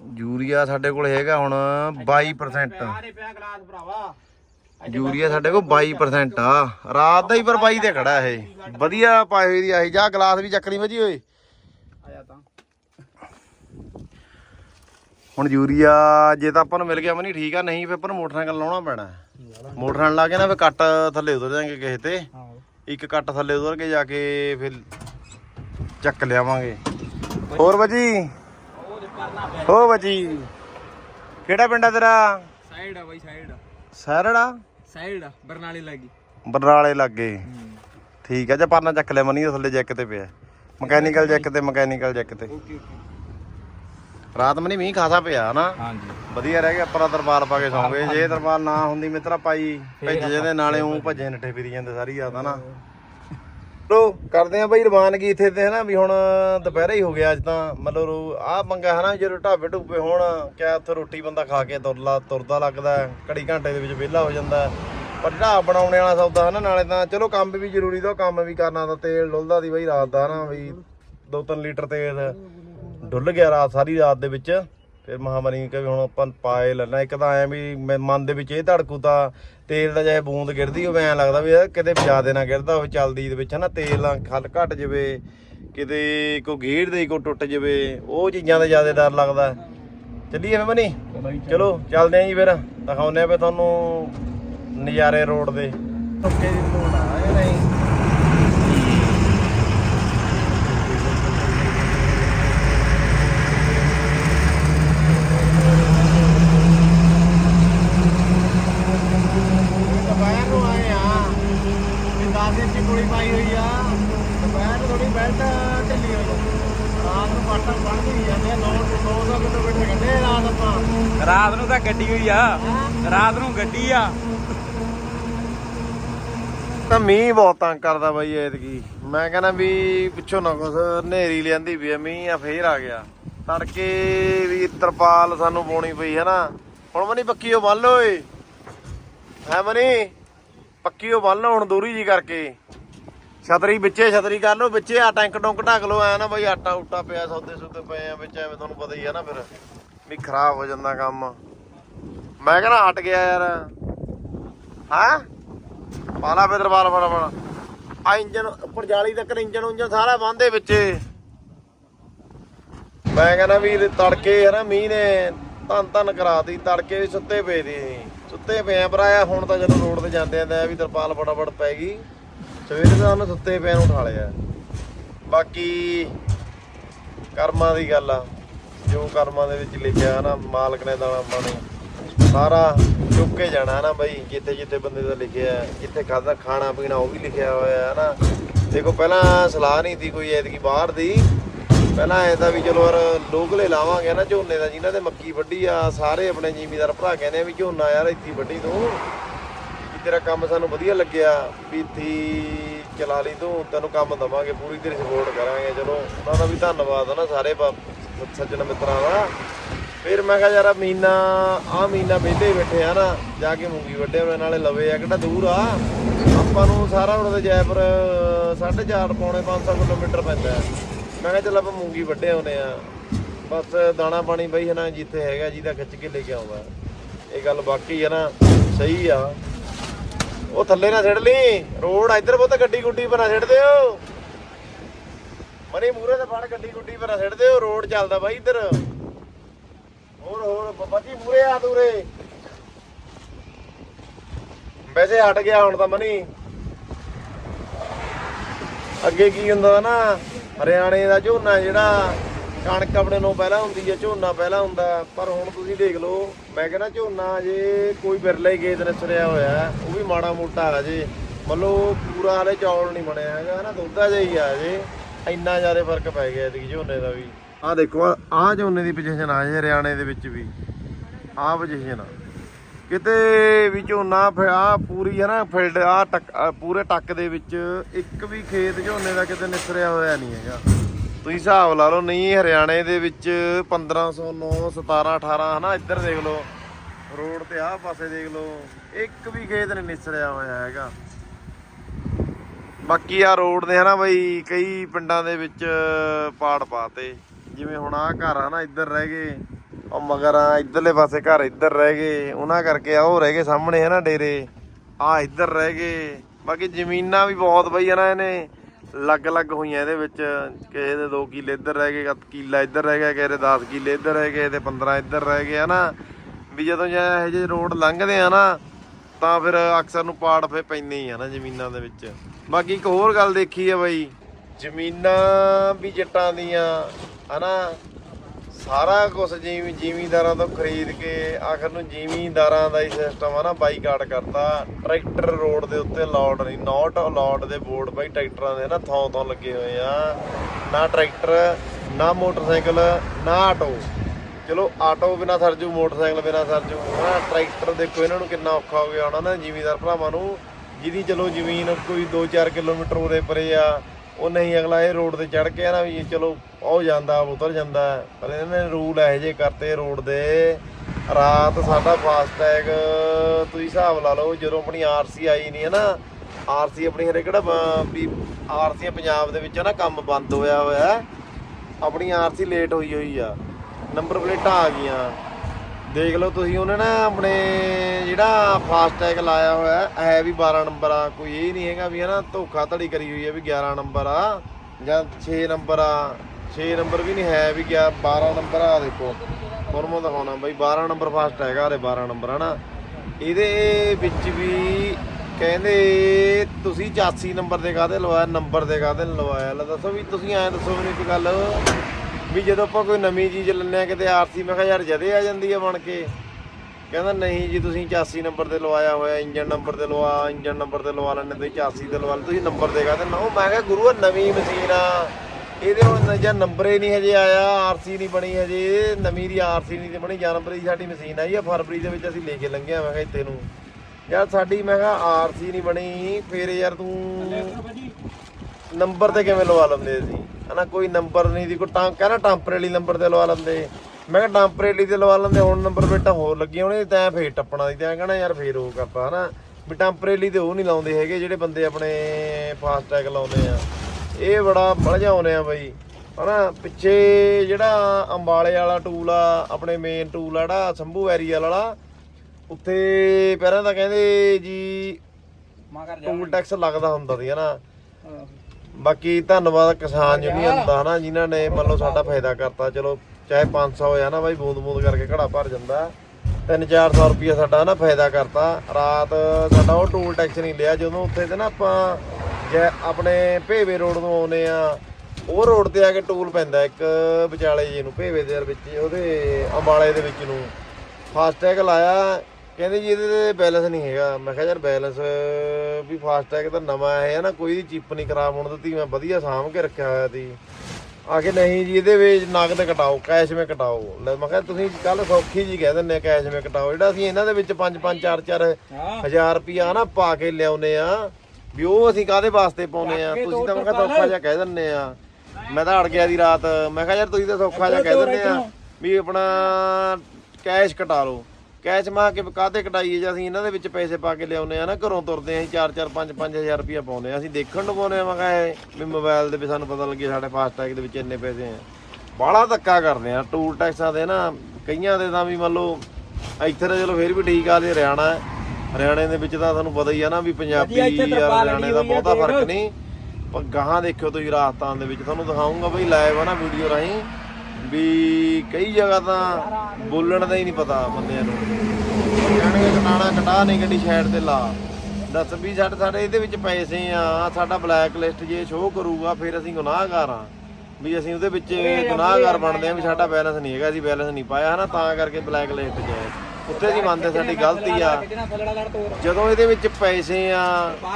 ਯੂਰੀਆ ਸਾਡੇ ਕੋਲ ਹੈਗਾ ਹੁਣ 22% ਆਰੇ ਪਿਆ ਗਲਾਸ ਭਰਾਵਾ। ਯੂਰੀਆ ਸਾਡੇ ਕੋਲ 22% ਆ। ਰਾਤ ਦਾ ਹੀ ਪਰ 22 ਤੇ ਖੜਾ ਇਹ। ਵਧੀਆ ਪਾਈ ਹੋਈ ਦੀ ਆਹੀ ਜਾ ਗਲਾਸ ਵੀ ਚੱਕਣੀ ਵਜੀ ਓਏ। ਹੁਣ ਯੂਰੀਆ ਜੇ ਤਾਂ ਆਪਾਂ ਨੂੰ ਮਿਲ ਗਿਆ ਮਨੀ ਠੀਕ ਆ ਨਹੀਂ ਫਿਰ ਨੂੰ ਮੋਟਰਸਾਈਕਲ ਲਾਉਣਾ ਪੈਣਾ। ਮੋਟਰਸਾਈਕਲ ਲਾ ਕੇ ਨਾ ਫਿਰ ਕੱਟ ਥੱਲੇ ਉਤਰ ਜਾਾਂਗੇ ਕਿਸੇ ਤੇ। ਇੱਕ ਕੱਟ ਥੱਲੇ ਉਤਰ ਕੇ ਜਾ ਕੇ ਫਿਰ ਚੱਕ ਲਿਆਵਾਂਗੇ। ਹੋਰ ਪਿਆ ਹੋ ਵਜੀ ਕਿਹੜਾ ਪਿੰਡ ਆ ਤੇਰਾ? ਸਾਈਡ ਆ ਬਾਈ ਸਾਈਡ ਸਹਿਰੜਾ ਸਾਈਡ ਬਰਨਾਲੇ ਲੱਗੀ। ਬਰਨਾਲੇ ਲੱਗੇ। ਠੀਕ ਆ ਜੇ ਪਰਨਾ ਚੱਕ ਲਿਆ ਮਨੀ ਉਹ ਥੱਲੇ ਜੈਕ ਤੇ ਪਿਆ। ਮਕੈਨੀਕਲ ਜੈਕ ਤੇ ਮਕੈਨੀਕਲ ਜੈਕ ਤੇ। Okay okay. ਰਾਤ ਮਨੀ ਮੀਂਹ ਖਾਸਾ ਪਿਆ ਨਾ ਹਾਂਜੀ। ਵਧੀਆ ਰਹਿ ਗਿਆ ਆਪਣਾ ਤਰਪਾਲ ਪਾ ਕੇ ਸੌਂਗੇ ਜੇ ਤਰਪਾਲ ਨਾ ਹੁੰਦੀ ਮਿੱਤਰਾ ਪਾਈ ਭੱਜੇ ਦੇ ਨਾਲੇ ਉਹ ਭੱਜੇ ਨੱਠੇ ਫਿਰੀ ਜਾਂਦੇ ਸਾਰੀ ਰਾਤ ਹਨਾ? ਲੋ ਕਰਦੇ ਆ ਬਈ ਰਵਾਨਗੀ ਇੱਥੇ ਤੇ, ਹਨਾ, ਵੀ ਹੁਣ ਦੁਪਹਿਰੇ ਹੀ ਹੋ ਗਿਆ ਅੱਜ ਤਾਂ। ਮਤਲਬ ਆਹ ਮੰਗਾ, ਹਨਾ ਜਦੋਂ ਢਾਬੇ ਢੂਬੇ ਹੁਣ, ਕਿਆ ਉੱਥੇ ਰੋਟੀ ਬੰਦਾ ਖਾ ਕੇ ਤੁਰਲਾ, ਤੁਰਦਾ ਲੱਗਦਾ, ਘੜੀ ਘੰਟੇ ਦੇ ਵਿੱਚ ਵਿਹਲਾ ਹੋ ਜਾਂਦਾ। ਪਰ ਜਿਹੜਾ ਬਣਾਉਣੇ ਵਾਲਾ ਸੌਦਾ, ਹਨਾ, ਨਾਲੇ ਤਾਂ ਚਲੋ ਕੰਮ ਵੀ ਜ਼ਰੂਰੀ ਦਾ ਕੰਮ ਵੀ ਕਰਨਾ ਤਾਂ ਤੇਲ ਡੁੱਲਦਾ ਦੀ ਬਈ ਰਾਤ ਦਾ, ਹਨਾ, ਵੀ 2-3 ਲੀਟਰ ਤੇਲ ਡੁੱਲ ਗਿਆ ਰਾਤ, ਸਾਰੀ ਰਾਤ ਦੇ ਵਿੱਚ। ਫਿਰ ਮਹਾਮਾਰੀ ਕਿ ਵੀ ਹੁਣ ਆਪਾਂ ਪਾਏ ਲੈਣਾ ਇੱਕ ਤਾਂ ਐ ਵੀ ਮੈਂ ਮਨ ਦੇ ਵਿੱਚ ਇਹ ਧੜਕੂ ਤਾਂ ਤੇਲ ਦਾ ਚਾਹੇ ਬੂੰਦ ਗਿਰਦੀ ਹੋਵੇ ਐਂ ਲੱਗਦਾ ਵੀ ਇਹ ਕਿਤੇ ਜ਼ਿਆਦੇ ਨਾ ਗਿਰਦਾ ਹੋਵੇ ਚਲਦੀ ਦੇ ਵਿੱਚ ਹਨਾ ਤੇਲ ਨਾ ਖਲ ਘਟ ਜਾਵੇ ਕਿਤੇ ਕੋਈ ਗੇੜ ਦੇ ਕੋਈ ਟੁੱਟ ਜਾਵੇ ਉਹ ਚੀਜ਼ਾਂ ਦਾ ਜ਼ਿਆਦਾ ਡਰ ਲੱਗਦਾ। ਚੱਲੀਏ ਫੇ ਮਨੀ? ਚਲੋ ਚੱਲਦੇ ਆਂ ਜੀ ਫਿਰ। ਦਿਖਾਉਂਦੇ ਆ ਫੇ ਤੁਹਾਨੂੰ ਨਜ਼ਾਰੇ ਰੋਡ ਦੇ। ਓਕੇ ਦੀ ਲੋੜ ਆ ਨਹੀਂ ਦੁਪਹਿਰ ਨੂੰ ਆਏ ਆ ਤੇ 10 ਇੰਚ ਗੋਲੀ ਪਾਈ ਹੋਈ ਆ ਦੁਪਹਿਰ ਨੂੰ ਥੋੜੀ ਬੈਲਟ ਢਿੱਲੀ ਹੋ ਜਾਂਦੀ ਰਾਤ ਨੂੰ ਪਾਟਾ ਬਣ ਗਈ ਜਾਂਦੇ 9 900 ਕਿਲੋਮੀਟਰ ਕੱਢੇ ਰਾਤ ਆਪਾਂ ਰਾਤ ਨੂੰ ਤਾਂ ਗੱਡੀ ਹੋਈ ਆ ਰਾਤ ਨੂੰ ਗੱਡੀ ਆ। ਤਾਂ ਮੀਂਹ ਬਹੁਤ ਤੰਗ ਕਰਦਾ ਬਾਈ ਐਤਕੀ। ਮੈਂ ਕਹਿੰਦਾ ਵੀ ਪਿੱਛੋਂ ਨਾ ਕੁਛ ਹਨੇਰੀ ਲਿਆਂਦੀ ਵੀ ਆ, ਮੀਂਹ ਆ ਫੇਰ ਆ ਗਿਆ। ਤੜਕੇ ਵੀ ਤਰਪਾਲ ਸਾਨੂੰ ਪਾਉਣੀ ਪਈ ਹੈ ਨਾ ਹੁਣ ਮਨੀ ਪੱਕੀ ਉਹ ਬੰਨ ਓਏ। ਹੈ ਮਨੀ? ਪੱਕੀ ਉਹ ਬੰਨ ਲਓ ਹੁਣ ਦੂਰੀ ਜੀ ਕਰਕੇ। ਛਤਰੀ ਵਿੱਚੇ ਛਤਰੀ ਕਰ ਲਓ ਵਿੱਚੇ ਆ ਟੈਂਕ ਟੁੰਕ ਢੱਕ ਲਓ ਐ ਨਾ ਬਾਈ ਆਟਾ ਉਟਾ ਪਿਆ ਸੌਦੇ ਸੁੱਤੇ ਪਏ ਆ ਵਿੱਚ ਐਵੇਂ ਤੁਹਾਨੂੰ ਪਤਾ ਹੀ ਆ ਨਾ ਫਿਰ ਵੀ ਖਰਾਬ ਹੋ ਜਾਂਦਾ ਕੰਮ। ਮੈਂ ਕਹਿੰਦਾ ਹਟ ਗਿਆ ਯਾਰ। ਹਾਂ? ਪਾਲਾ ਫੇਰ ਦਰਬਾਰ ਫੜਾ ਫੜਾ ਆ ਇੰਜਨ ਉੱਪਰ ਜਾਲੀ ਤੱਕ ਇੰਜਨ ਉਂਜਨ ਸਾਰਾ ਬੰਦੇ ਵਿੱਚ। ਮੈਂ ਕਹਿੰਦਾ ਵੀ ਤੜਕੇ ਹੈ ਮੀਂਹ ਨੇ ਧੰਨ ਧੰਨ ਕਰਾਤੀ, ਤੜਕੇ ਵੀ ਸੁੱਤੇ ਪਏ ਦੀ ਸੁੱਤੇ ਪਏ ਆ ਭਰਾਇਆ ਹੁਣ ਤਾਂ ਜਦੋਂ ਰੋਡ ਤੇ ਜਾਂਦੇ ਆ ਵੀ ਤਰਪਾਲ ਫਟਾਫਟ ਪੈ ਗਈ। ਸਵੇਰੇ ਤਾਂ ਉਹਨੂੰ ਸੁੱਤੇ ਪਏ ਨੂੰ ਉਠਾ ਲਿਆ। ਬਾਕੀ ਕਰਮਾਂ ਦੀ ਗੱਲ ਆ। ਜੋ ਕਰਮਾਂ ਦੇ ਵਿੱਚ ਲਿਖਿਆ ਨਾ ਮਾਲਕ ਨੇ ਦਾਣਾ ਪਾਣੀ। ਸਾਰਾ ਚੁੱਕ ਕੇ ਜਾਣਾ ਨਾ ਬਾਈ ਜਿੱਥੇ ਜਿੱਥੇ ਬੰਦੇ ਦਾ ਲਿਖਿਆ ਹੈ, ਜਿੱਥੇ ਖਾਦਾ ਖਾਣਾ ਪੀਣਾ ਉਹ ਵੀ ਲਿਖਿਆ ਹੋਇਆ ਹੈ ਨਾ। ਦੇਖੋ ਪਹਿਲਾਂ ਸਲਾਹ ਨਹੀਂ ਸੀ ਕੋਈ ਐਤਕੀ ਬਾਹਰ ਦੀ। ਪਹਿਲਾਂ ਐ ਵੀ ਚਲੋ ਯਾਰ ਲੋਕਲੇ ਲਾਵਾਂਗੇ ਨਾ ਝੋਨੇ ਦਾ ਜਿਨ੍ਹਾਂ ਦੇ ਮੱਕੀ ਵੱਢੀ ਆ ਸਾਰੇ ਆਪਣੇ ਜ਼ਿਮੀਦਾਰ ਭਰਾ ਕਹਿੰਦੇ ਆ ਵੀ ਝੋਨਾ ਯਾਰ ਇੱਥੇ ਵੱਢੀ ਤੂੰ। ਵੀ ਤੇਰਾ ਕੰਮ ਸਾਨੂੰ ਵਧੀਆ ਲੱਗਿਆ ਵੀ ਇੱਥੇ ਚਲਾ ਲਈ ਤੂੰ ਤੈਨੂੰ ਕੰਮ ਦਵਾਂਗੇ ਪੂਰੀ ਤੇਰੀ ਸਪੋਰਟ ਕਰਾਂਗੇ ਚਲੋ। ਉਹਨਾਂ ਦਾ ਵੀ ਧੰਨਵਾਦ ਆ ਨਾ ਸਾਰੇ ਸੱਜਣ ਮਿੱਤਰਾਂ ਦਾ। ਫਿਰ ਮੈਂ ਕਿਹਾ ਯਾਰ ਆਹ ਮਹੀਨਾ ਆ ਮਹੀਨਾ ਵਿਹਲੇ ਬੈਠੇ ਆ ਨਾ, ਜਾ ਕੇ ਮੂੰਗੀ ਵੱਡੇ ਉਹਨਾਂ ਨਾਲੇ ਲਵੇ ਆ, ਕਿਹੜਾ ਦੂਰ ਆ। ਆਪਾਂ ਨੂੰ ਸਾਰਾ ਹੁਣ ਤੇ ਜੈਪੁਰ 4.5 ਪੌਣੇ 500 ਕਿਲੋਮੀਟਰ ਪੈਂਦਾ ਮੈਂ ਕਿਹਾ ਚੱਲ ਆਪਾਂ ਮੂੰਗੀ ਵੱਡੇ ਆਉਨੇ ਆ। ਬਸ ਦਾਣਾ ਪਾਣੀ ਬਈ ਹਨਾ, ਜਿੱਥੇ ਹੈਗਾ ਜਿਹਦਾ ਖਿੱਚ ਕੇ ਲੈ ਕੇ ਆਉਂਦਾ। ਇਹ ਗੱਲ ਬਾਕੀ ਹੈ ਨਾ, ਸਹੀ ਆ। ਉਹ ਥੱਲੇ ਨਾ ਛੱਡ ਲਈ। ਰੋਡ ਇੱਧਰ ਬਹੁਤ ਗੱਡੀ ਗੁੱਡੀ ਪਰ ਨਾ ਛੱਡ ਦਿਓ। ਮਨੀ ਮੂਰੇ ਤੇ ਫੜ, ਗੱਡੀ ਗੁੱਡੀ ਪਰ ਨਾ ਛੱਡ ਦਿਓ। ਰੋਡ ਚੱਲਦਾ ਬਾਈ ਇੱਧਰ। ਹੋਰ ਹੋਰ, ਬੱਬਾ ਮੂਰੇ ਆ ਦੂਰੇ ਵੈਸੇ ਹਟ ਗਿਆ ਹੁਣ ਤਾਂ ਮਨੀ। ਅੱਗੇ ਕੀ ਹੁੰਦਾ ਨਾ, ਹਰਿਆਣੇ ਦਾ ਝੋਨਾ ਜਿਹੜਾ, ਕਣਕ ਆਪਣੇ ਨੂੰ ਪਹਿਲਾਂ ਹੁੰਦੀ ਹੈ ਝੋਨਾ ਪਹਿਲਾਂ ਹੁੰਦਾ, ਪਰ ਹੁਣ ਤੁਸੀਂ ਦੇਖ ਲਓ, ਮੈਂ ਕਹਿੰਦਾ ਝੋਨਾ ਜੇ ਕੋਈ ਬਿਰਲਾ ਹੀ ਗੇਤ ਨਸਰਿਆ ਹੋਇਆ, ਉਹ ਵੀ ਮਾੜਾ ਮੋਟਾ ਆ ਜੇ। ਮਤਲਬ ਪੂਰਾ ਹਲੇ ਚੌਲ ਨਹੀਂ ਬਣਿਆ ਹੈਗਾ ਨਾ ਦੁੱਧਾ ਜਿਹਾ ਹੀ ਆ ਜੇ। ਇੰਨਾ ਜ਼ਿਆਦਾ ਫ਼ਰਕ ਪੈ ਗਿਆ ਇਹਦੀ ਝੋਨੇ ਦਾ ਵੀ। ਆਹ ਦੇਖੋ, ਆਹ ਝੋਨੇ ਦੀ ਪੋਜੀਸ਼ਨ ਆ ਜੇ ਹਰਿਆਣੇ ਦੇ ਵਿੱਚ ਵੀ। ਆਹ ਪੋਜੀਸ਼ਨ ਆ। ਕਿਤੇ ਵੀ ਝੋਨਾ ਆ ਪੂਰੀ ਹੈ ਨਾ ਫਿਲਡ ਆ ਆਹ ਪੂਰੇ ਟੱਕ ਦੇ ਵਿੱਚ ਇੱਕ ਵੀ ਖੇਤ ਝੋਨੇ ਦਾ ਕਿਤੇ ਨਿਸਰਿਆ ਹੋਇਆ ਨਹੀਂ ਹੈਗਾ। ਤੁਸੀਂ ਹਿਸਾਬ ਲਾ ਲਓ, ਨਹੀਂ, ਹਰਿਆਣੇ ਦੇ ਵਿੱਚ 1509 17 18 ਹਨਾ, ਇੱਧਰ ਦੇਖ ਲਓ। ਰੋਡ ਤੇ ਆਹ ਪਾਸੇ ਦੇਖ ਲਓ, ਇੱਕ ਵੀ ਖੇਤ ਨਹੀਂ ਨਿਸਰਿਆ ਹੋਇਆ ਹੈਗਾ। ਬਾਕੀ ਆ ਰੋਡ ਦੇ ਹਨਾ ਬਈ, ਕਈ ਪਿੰਡਾਂ ਦੇ ਵਿੱਚ ਪਾੜ ਪਾਤੇ। ਜਿਵੇਂ ਹੁਣ ਆ ਘਰ ਆ ਨਾ, ਇੱਧਰ ਰਹਿ ਗਏ। ਉਹ ਮਗਰ ਆ, ਇੱਧਰਲੇ ਪਾਸੇ ਘਰ ਇੱਧਰ ਰਹਿ ਗਏ। ਉਹਨਾਂ ਕਰਕੇ ਆ, ਉਹ ਰਹਿ ਗਏ ਸਾਹਮਣੇ ਹੈ ਨਾ ਡੇਰੇ। ਆ ਇੱਧਰ ਰਹਿ ਗਏ। ਬਾਕੀ ਜ਼ਮੀਨਾਂ ਵੀ ਬਹੁਤ ਬਈ ਨਾ ਇਹਨੇ। ਲੱਗ ਲੱਗ ਹੋਈਆਂ ਇਹਦੇ ਵਿੱਚ। ਕਿਸੇ ਦੇ 2 ਕਿੱਲੇ ਇੱਧਰ ਰਹਿ ਗਏ ਕਿੱਲਾ ਇੱਧਰ ਰਹਿ ਗਿਆ, ਕਿਸੇ ਦੇ 10 ਕਿੱਲੇ ਇੱਧਰ ਰਹਿ ਗਏ, ਤੇ 15 ਇੱਧਰ ਰਹਿ ਗਏ, ਹਨਾ? ਵੀ ਜਦੋਂ ਜੇ ਇਹੋ ਜਿਹੇ ਰੋਡ ਲੰਘਦੇ ਆ ਨਾ, ਤਾਂ ਫਿਰ ਅਕਸਰ ਨੂੰ ਪਾੜ ਫੇ ਪੈਂਦੇ ਹੀ ਆ ਨਾ ਜ਼ਮੀਨਾਂ ਦੇ ਵਿੱਚ। ਬਾਕੀ ਇੱਕ ਹੋਰ ਗੱਲ ਦੇਖੀ ਆ ਬਈ। ਜ਼ਮੀਨਾਂ ਵੀ ਜੱਟਾਂ ਦੀਆਂ, ਹਨਾ? ਸਾਰਾ ਕੁਝ ਜਿਵੇਂ ਜ਼ਿਮੀਂਦਾਰਾਂ ਤੋਂ ਖਰੀਦ ਕੇ ਆਖਰ ਨੂੰ ਜ਼ਿਮੀਂਦਾਰਾਂ ਦਾ ਹੀ ਸਿਸਟਮ ਆ ਨਾ ਬਾਈਕਾਟ ਕਰਤਾ। ਟਰੈਕਟਰ ਰੋਡ ਦੇ ਉੱਤੇ ਅਲਾਉਡ ਨਹੀਂ ਨਾਟ ਅਲਾਉਡ ਦੇ ਬੋਰਡ ਬਈ ਟਰੈਕਟਰਾਂ ਦੇ ਨਾ ਥਾਂ ਥੋਂ ਲੱਗੇ ਹੋਏ ਆ। ਨਾ ਟਰੈਕਟਰ, ਨਾ ਮੋਟਰਸਾਈਕਲ, ਨਾ ਆਟੋ। ਚਲੋ, ਆਟੋ ਬਿਨਾ ਸਰਜੂ ਮੋਟਰਸਾਈਕਲ ਬਿਨਾ ਸਰਜੂ ਹਨਾ? ਟਰੈਕਟਰ ਦੇਖੋ ਇਹਨਾਂ ਨੂੰ ਕਿੰਨਾ ਔਖਾ ਹੋ ਗਿਆ ਹੋਣਾ ਨਾ, ਜ਼ਿਮੀਂਦਾਰ ਭਰਾਵਾਂ ਨੂੰ, ਜਿਹਦੀ ਚਲੋ ਜ਼ਮੀਨ ਕੋਈ 2-4 ਕਿਲੋਮੀਟਰ ਉਰੇ ਪਰੇ ਆ ਉਹ ਨਹੀਂ, ਅਗਲਾ ਇਹ ਰੋਡ ਤੇ ਚੜ ਕੇ ਨਾ ਵੀ ਚਲੋ ਉਹ ਜਾਂਦਾ ਉਤਰ ਜਾਂਦਾ। ਪਰ ਇਹਨਾਂ ਰੂਲ ਇਹੋ ਜਿਹੇ ਕਰਤੇ ਰੋਡ ਦੇ। ਰਾਤ ਸਾਡਾ ਫਾਸਟੈਗ ਤੁਸੀਂ ਹਿਸਾਬ ਲਾ ਲਓ, ਜਦੋਂ ਆਪਣੀ ਆਰਸੀ ਆਈ ਨਹੀਂ ਹੈ ਨਾ ਆਰਸੀ ਆਪਣੀ ਹਰੇ ਕਿਹੜਾ ਬ- ਵੀ ਆਰਸੀ ਪੰਜਾਬ ਦੇ ਵਿੱਚ ਨਾ ਕੰਮ ਬੰਦ ਹੋਇਆ ਹੋਇਆ ਹੈ। ਆਪਣੀ ਆਰਸੀ ਲੇਟ ਹੋਈ ਹੋਈ ਆ। ਨੰਬਰ ਪਲੇਟਾਂ ਆ ਗਈਆਂ। ਦੇਖ ਲਓ ਤੁਸੀਂ ਉਹਨੇ ਨਾ ਆਪਣੇ ਜਿਹੜਾ ਫਾਸਟੈਗ ਲਾਇਆ ਹੋਇਆ ਹੈ, ਵੀ 12 ਨੰਬਰ ਆ ਕੋਈ ਇਹ ਨਹੀਂ ਹੈਗਾ ਵੀ ਹਨਾ ਧੋਖਾ ਧੜੀ ਕਰੀ ਹੋਈ ਹੈ ਵੀ 11 ਨੰਬਰ ਆ ਜਾਂ 6 ਨੰਬਰ ਆ 6 ਨੰਬਰ ਵੀ ਨਹੀਂ ਹੈ ਵੀ ਗਿਆ 12 ਨੰਬਰ ਆ ਦੇਖੋ ਹੁਣ ਮੈਂ ਦਿਖਾਉਣਾ ਬਾਈ 12 ਨੰਬਰ ਫਾਸਟੈਗ ਆ ਉਹਦੇ 12 ਨੰਬਰ ਹਨਾ ਇਹਦੇ ਵਿੱਚ ਵੀ ਕਹਿੰਦੇ ਤੁਸੀਂ 84 ਨੰਬਰ ਦੇ ਕਾਹਦੇ ਲਵਾਇਆ ਨੰਬਰ ਦੇ ਕਾਹਦੇ ਲਵਾਇਆ ਲੈ ਦੱਸੋ ਵੀ ਤੁਸੀਂ ਐਂ ਦੱਸੋ ਮੈਨੂੰ ਇੱਕ ਗੱਲ। ਵੀ ਜਦੋਂ ਆਪਾਂ ਕੋਈ ਨਵੀਂ ਚੀਜ਼ ਲੈਂਦੇ ਆ ਕਿਤੇ ਆਰਸੀ ਮੈਂ ਕਿਹਾ ਯਾਰ ਜਦੇ ਆ ਜਾਂਦੀ ਆ ਬਣ ਕੇ। ਕਹਿੰਦਾ ਨਹੀਂ ਜੀ ਤੁਸੀਂ 84 ਨੰਬਰ ਤੇ ਲਵਾਇਆ ਹੋਇਆ ਇੰਜਨ ਨੰਬਰ ਤੇ ਲਵਾ ਇੰਜਨ ਨੰਬਰ ਤੇ ਲਵਾ ਲੈਣੇ ਤੁਸੀਂ 84 ਤੇ ਲਵਾ ਲੈ ਤੁਸੀਂ ਨੰਬਰ ਦੇ ਕਾਹਦੇ ਨਾ ਉਹ ਮੈਂ ਕਿਹਾ ਗੁਰੂ ਇਹ ਨਵੀਂ ਮਸ਼ੀਨ ਆ। ਇਹਦੇ ਹੁਣ ਜਾਂ ਨੰਬਰ ਹੀ ਨਹੀਂ ਹਜੇ ਆਇਆ ਆਰਸੀ ਨਹੀਂ ਬਣੀ ਹਜੇ। ਨਵੀਂ ਦੀ ਆਰਸੀ ਨਹੀਂ ਤੇ ਬਣੀ ਜਨਵਰੀ ਦੀ ਸਾਡੀ ਮਸ਼ੀਨ ਆਈ ਆ। ਫਰਵਰੀ ਦੇ ਵਿੱਚ ਅਸੀਂ ਲੈ ਕੇ ਲੰਘਿਆ ਮੈਂ ਕਿਹਾ ਇੱਥੇ ਨੂੰ। ਯਾਰ ਸਾਡੀ ਮੈਂ ਕਿਹਾ ਆਰਸੀ ਨਹੀਂ ਬਣੀ ਫੇਰ ਯਾਰ ਤੂੰ ਨੰਬਰ ਤੇ ਕਿਵੇਂ ਲਵਾ ਲੈਂਦੇ ਸੀ ਹਨਾ ਕੋਈ ਨੰਬਰ ਨਹੀਂ ਦੀ ਕੋਈ ਟਾਂ ਕਹਿੰਦਾ ਟੈਂਪਰੇਰੀ ਨੰਬਰ ਤੇ ਲਵਾ ਲੈਂਦੇ। ਮੈਂ ਕਿਹਾ ਟੈਂਪਰੇਰੀ ਤੇ ਲਵਾ ਲੈਂਦੇ ਹੁਣ ਨੰਬਰ ਪਲੇਟਾਂ ਹੋਰ ਲੱਗੀਆਂ ਹੋਣੇ ਤੈਂ ਫੇਰ ਟੱਪਣਾ ਦੀ ਤੈਂ ਕਹਣਾ ਯਾਰ ਫੇਰ ਉਹ ਕਰਤਾ ਹਨਾ। ਵੀ ਟੈਂਪਰੇਰੀ ਤੇ ਉਹ ਨਹੀਂ ਲਾਉਂਦੇ ਹੈਗੇ ਜਿਹੜੇ ਬੰਦੇ ਆਪਣੇ ਫਾਸਟ ਟੈਗ ਲਾਉਂਦੇ ਆ। ਇਹ ਬੜਾ ਬਲਝਾਉਂਦੇ ਆ ਬਈ ਹਨਾ। ਪਿੱਛੇ ਜਿਹੜਾ ਅੰਬਾਲੇ ਵਾਲਾ ਟੂਲ ਆ ਆਪਣੇ ਮੇਨ ਟੂਲ ਆ ਜਿਹੜਾ ਸੰਭੂ ਏਰੀਆ ਵਾਲਾ ਉੱਥੇ ਪਹਿਲਾਂ ਤਾਂ ਕਹਿੰਦੇ ਜੀ ਮਾ ਕਰ ਜਾ ਟੂਲ ਟੈਕਸ ਲੱਗਦਾ ਹੁੰਦਾ ਸੀ ਹਨਾ। ਬਾਕੀ ਧੰਨਵਾਦ ਕਿਸਾਨ ਯੂਨੀਅਨ ਦਾ ਹਨਾ ਜਿਨ੍ਹਾਂ ਨੇ ਮੰਨ ਲਓ ਸਾਡਾ ਫਾਇਦਾ ਕਰਤਾ। ਚਲੋ ਚਾਹੇ 500 ਹੋਇਆ ਨਾ ਬਾਈ ਬੂੰਦ ਬੂੰਦ ਕਰਕੇ ਘੜਾ ਭਰ ਜਾਂਦਾ। 3-400 ਰੁਪਏ ਸਾਡਾ ਨਾ ਫਾਇਦਾ ਕਰਤਾ। ਰਾਤ ਸਾਡਾ ਉਹ ਟੂਲ ਟੈਕਸ ਨਹੀਂ ਲਿਆ ਜਦੋਂ ਉੱਥੇ ਤੇ ਨਾ ਆਪਾਂ ਜੇ ਆਪਣੇ ਭੇਵੇ ਰੋਡ ਨੂੰ ਆਉਨੇ ਆ ਉਹ ਰੋਡ ਤੇ ਆ ਕੇ ਟੂਲ ਪੈਂਦਾ ਇੱਕ ਵਿਚਾਲੇ ਜੇ ਨੂੰ ਭੇਵੇ ਦੇ ਵਿੱਚ ਉਹਦੇ ਅੰਬਾਲੇ ਦੇ ਵਿੱਚ ਨੂੰ। ਫਾਸਟੈਗ ਲਾਇਆ ਕਹਿੰਦੇ ਜੀ ਇਹਦੇ ਤੇ ਬੈਲੈਂਸ ਨਹੀਂ ਹੈਗਾ। ਮੈਂ ਕਿਹਾ ਯਾਰ ਬੈਲੈਂਸ ਵੀ ਫਾਸਟੈਗ ਤਾਂ ਨਵਾਂ ਹੈ ਨਾ ਕੋਈ ਦੀ ਚਿੱਪ ਨਹੀਂ ਖਰਾਬ ਹੋਣ ਦਿੱਤੀ ਮੈਂ ਵਧੀਆ ਸਾਂਭ ਕੇ ਰੱਖਿਆ ਹੋਇਆ ਸੀ। ਆ ਕੇ ਨਹੀਂ ਜੀ ਇਹਦੇ ਵਿੱਚ ਨਗਦ ਕਟਾਓ ਕੈਸ਼ ਵਿੱਚ ਕਟਾਓ। ਲੈ ਮੈਂ ਕਿਹਾ ਤੁਸੀਂ ਕੱਲ ਸੌਖੀ ਜੀ ਕਹਿ ਦਿੰਦੇ ਕੈਸ਼ ਵਿੱਚ ਕਟਾਓ। ਜਿਹੜਾ ਅਸੀਂ ਇਹਨਾਂ ਦੇ ਵਿੱਚ 5 5 4 4 ਹਾਂ। ਹਜ਼ਾਰ ਰੁਪਿਆ ਨਾ ਪਾ ਕੇ ਲਿਆਉਨੇ ਆ ਵੀ ਉਹ ਅਸੀਂ ਕਾਦੇ ਵਾਸਤੇ ਪਾਉਨੇ ਆ? ਤੁਸੀਂ ਤਾਂ ਮੈਂ ਕਿਹਾ ਸੌਖਾ ਜਿਹਾ ਕਹਿ ਦਿੰਦੇ ਆ। ਮੈਂ ਤਾਂ ਅੜ ਗਿਆ ਦੀ ਰਾਤ। ਮੈਂ ਕਿਹਾ ਯਾਰ ਤੁਸੀਂ ਤਾਂ ਸੌਖਾ ਜਿਹਾ ਕਹਿ ਦਿੰਦੇ ਆ ਵੀ ਆਪਣਾ ਕੈਸ਼ ਕਟਾ ਲਓ। ਕੈਸ਼ ਮਾ ਕੇ ਕਾਦੇ ਕਟਾਈਏ ਜੇ ਅਸੀਂ ਇਹਨਾਂ ਦੇ ਵਿੱਚ ਪੈਸੇ ਪਾ ਕੇ ਲਿਆਉਨੇ ਆ ਨਾ ਘਰੋਂ ਤੁਰਦੇ ਆ ਅਸੀਂ 4 4 5 5000 ਰੁਪਿਆ ਪਾਉਂਦੇ ਆ ਅਸੀਂ ਦੇਖਣ ਨੂੰ ਪਾਉਂਦੇ ਆ ਮੈਂ ਕਿਹਾ ਇਹ ਵੀ ਮੋਬਾਈਲ ਦੇ ਵੀ ਸਾਨੂੰ ਪਤਾ ਲੱਗੇ ਸਾਡੇ ਫਾਸਟੈਗ ਦੇ ਵਿੱਚ ਇੰਨੇ ਪੈਸੇ ਆ ਬਾਹਲਾ ਧੱਕਾ ਕਰਦੇ ਆ ਟੂਲ ਟੈਕਸਾਂ ਦੇ ਨਾ ਕਈਆਂ ਦੇ ਤਾਂ ਵੀ ਮੰਨ ਲਓ ਇੱਥੇ ਤਾਂ ਚਲੋ ਫੇਰ ਵੀ ਠੀਕ ਆ ਤੇ ਹਰਿਆਣਾ। ਹਰਿਆਣੇ ਦੇ ਵਿੱਚ ਤਾਂ ਤੁਹਾਨੂੰ ਪਤਾ ਹੀ ਆ ਨਾ ਵੀ ਪੰਜਾਬੀ ਯਾਰ ਹਰਿਆਣੇ ਦਾ ਬਹੁਤਾ। ਫ਼ਰਕ ਨਹੀਂ ਪਰ ਗਾਹਾਂ ਦੇਖਿਓ ਤੁਸੀਂ ਰਾਜਸਥਾਨ ਦੇ ਵਿੱਚ ਤੁਹਾਨੂੰ ਦਿਖਾਉਂਗਾ ਬਈ ਲਾਈਵ ਆ ਨਾ ਵੀਡੀਓ ਰਾਹੀਂ ਵੀ ਕਈ ਜਗ੍ਹਾ ਤਾਂ ਬੋਲਣ ਦਾ ਹੀ ਨਹੀਂ ਪਤਾ ਬੰਦਿਆਂ ਨੂੰ। ਕਹਿਣਗੇ ਕਟਾਣਾ ਕਟਾ ਨਹੀਂ ਗੱਡੀ ਸਾਈਡ ਤੇ ਲਾ। ਦੱਸ ਵੀ ਸਾਡੇ ਸਾਡੇ ਇਹਦੇ ਵਿੱਚ ਪੈਸੇ ਆ ਸਾਡਾ ਬਲੈਕ ਲਿਸਟ ਜੇ ਸ਼ੋਅ ਕਰੂਗਾ ਫਿਰ ਅਸੀਂ ਗੁਨਾਹਗਾਰ ਆ। ਵੀ ਅਸੀਂ ਉਹਦੇ ਵਿੱਚ ਗੁਨਾਹਗਾਰ ਬਣਦੇ ਆ ਵੀ ਸਾਡਾ ਬੈਲੈਂਸ ਨਹੀਂ ਹੈਗਾ ਅਸੀਂ ਬੈਲੈਂਸ ਨਹੀਂ ਪਾਇਆ ਹਨਾ ਤਾਂ ਕਰਕੇ ਬਲੈਕ ਲਿਸਟ 'ਚ ਆਏ। ਉੱਥੇ ਅਸੀਂ ਮੰਨਦੇ ਸਾਡੀ ਗਲਤੀ ਆ। ਜਦੋਂ ਇਹਦੇ ਵਿੱਚ ਪੈਸੇ ਆ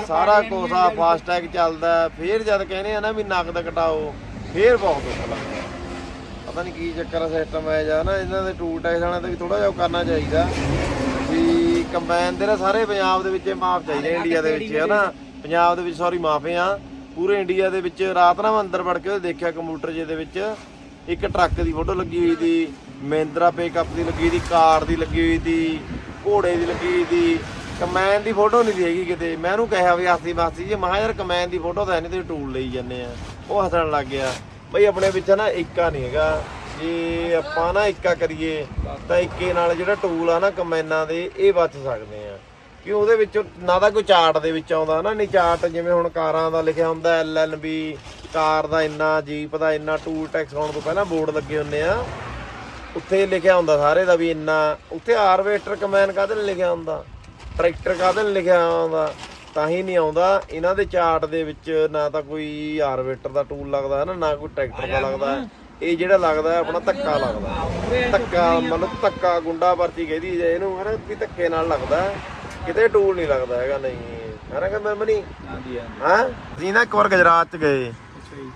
ਸਾਰਾ ਕੁਛ ਆ ਫਾਸਟੈਗ ਚੱਲਦਾ ਫੇਰ ਜਦ ਕਹਿੰਦੇ ਆ ਨਾ ਵੀ ਨਕਦ ਕਟਾਓ ਫੇਰ ਬਹੁਤ ਦੁੱਖ ਲੱਗਦਾ। ਪਤਾ ਨਹੀਂ ਕੀ ਚੱਕਰ ਆ ਸਿਸਟਮ ਹੈ ਜਾਂ ਨਾ ਇਹਨਾਂ ਦੇ ਟੂਲ ਟੈਕਸ ਵਾਲਿਆਂ ਤੇ ਵੀ ਥੋੜਾ ਜਿਹਾ ਕਰਨਾ ਚਾਹੀਦਾ ਵੀ ਕੰਬਾਈਨ ਦੇ ਨਾ ਸਾਰੇ ਪੰਜਾਬ ਦੇ ਵਿੱਚ ਮਾਫ ਚਾਹੀਦੇ ਇੰਡੀਆ ਦੇ ਵਿੱਚ ਹੈ ਨਾ ਪੰਜਾਬ ਦੇ ਵਿੱਚ ਸੌਰੀ ਮਾਫ ਆ। ਪੂਰੇ ਇੰਡੀਆ ਦੇ ਵਿੱਚ ਰਾਤ ਨਾ ਅੰਦਰ ਵੜ ਕੇ ਦੇਖਿਆ ਕੰਪਿਊਟਰ ਜੇ ਦੇ ਵਿੱਚ। ਇੱਕ ਟਰੱਕ ਦੀ ਫੋਟੋ ਲੱਗੀ ਹੋਈ ਸੀ ਮਹਿੰਦਰਾ ਪਿਕਅਪ ਦੀ ਲੱਗੀ ਦੀ ਕਾਰ ਦੀ ਲੱਗੀ ਹੋਈ ਸੀ ਘੋੜੇ ਦੀ ਲੱਗੀ ਹੋਈ ਸੀ। ਕਮੈਨ ਦੀ ਫੋਟੋ ਨਹੀਂ ਸੀ ਹੈਗੀ ਕਿਤੇ। ਮੈਂ ਉਹਨੂੰ ਕਿਹਾ ਵੀ ਆਸੀ ਬਾਸੀ ਜੀ ਮਹਾ ਯਾਰ ਕਮੈਨ ਦੀ ਫੋਟੋ ਤਾਂ ਨਹੀਂ ਤੁਸੀਂ ਟੂਲ ਲਈ ਜਾਂਦੇ ਆ। ਉਹ ਹੱਸਣ ਲੱਗ ਗਿਆ। ਬਈ ਆਪਣੇ ਵਿੱਚ ਨਾ ਇੱਕਾ ਨਹੀਂ ਹੈਗਾ। ਜੇ ਆਪਾਂ ਨਾ ਇੱਕਾ ਕਰੀਏ, ਤਾਂ ਇੱਕੇ ਨਾਲ ਜਿਹੜਾ ਟੂਲ ਆ ਨਾ ਕਮੈਨਾਂ ਦੇ, ਇਹ ਬਚ ਸਕਦੇ ਆ। ਕਿ ਉਹਦੇ ਵਿੱਚ ਨਾ ਤਾਂ ਕੋਈ ਚਾਰਟ ਦੇ ਵਿੱਚ ਆਉਂਦਾ ਨਾ, ਨਹੀਂ ਚਾਰਟ ਜਿਵੇਂ ਹੁਣ ਕਾਰਾਂ ਦਾ ਲਿਖਿਆ ਹੁੰਦਾ, ਐਲਐਲਬੀ ਕਾਰ ਦਾ ਇੰਨਾ, ਜੀਪ ਦਾ ਇੰਨਾ ਟੂਲ ਟੈਕਸ ਆਉਣ ਤੋਂ ਪਹਿਲਾਂ ਬੋਰਡ ਲੱਗੇ ਹੁੰਦੇ ਆ। ਉੱਥੇ ਲਿਖਿਆ ਹੁੰਦਾ ਸਾਰੇ ਦਾ ਵੀ ਇੰਨਾ। ਉੱਥੇ ਹਾਰਵੈਸਟਰ ਕਮੈਨ ਕਾਹਦੇ ਲਈ ਲਿਖਿਆ ਹੁੰਦਾ? ਟਰੈਕਟਰ ਕਾਹਦੇ ਲਈ ਲਿਖਿਆ ਹੁੰਦਾ? ਤਾਂ ਹੀ ਨਹੀਂ ਆਉਂਦਾ। ਇਹਨਾਂ ਦੇ ਚਾਰਟ ਦੇ ਵਿੱਚ ਨਾ ਤਾਂ ਕੋਈ ਹਾਰਵੈਸਟਰ ਦਾ ਟੂਲ ਲੱਗਦਾ ਹੈ ਨਾ ਨਾ ਕੋਈ ਟਰੈਕਟਰ ਦਾ ਲੱਗਦਾ। ਇਹ ਜਿਹੜਾ ਲੱਗਦਾ ਆਪਣਾ ਧੱਕਾ ਲੱਗਦਾ ਧੱਕਾ ਮਤਲਬ ਧੱਕਾ ਗੁੰਡਾ ਵਰਤੀ ਕਹਿੰਦੀ ਜੇ ਇਹਨੂੰ ਹਨਾ ਵੀ ਧੱਕੇ ਨਾਲ ਲੱਗਦਾ। ਕਿਤੇ ਟੂਲ ਨਹੀਂ ਲੱਗਦਾ ਹੈਗਾ ਨਹੀਂ। ਹਨਾ ਕਿ ਮੈਂ ਹਾਂਜੀ ਹਾਂਜੀ। ਹਾਂ? ਅਸੀਂ ਨਾ ਇੱਕ ਵਾਰ ਗੁਜਰਾਤ ਚ ਗਏ। ਜੀ।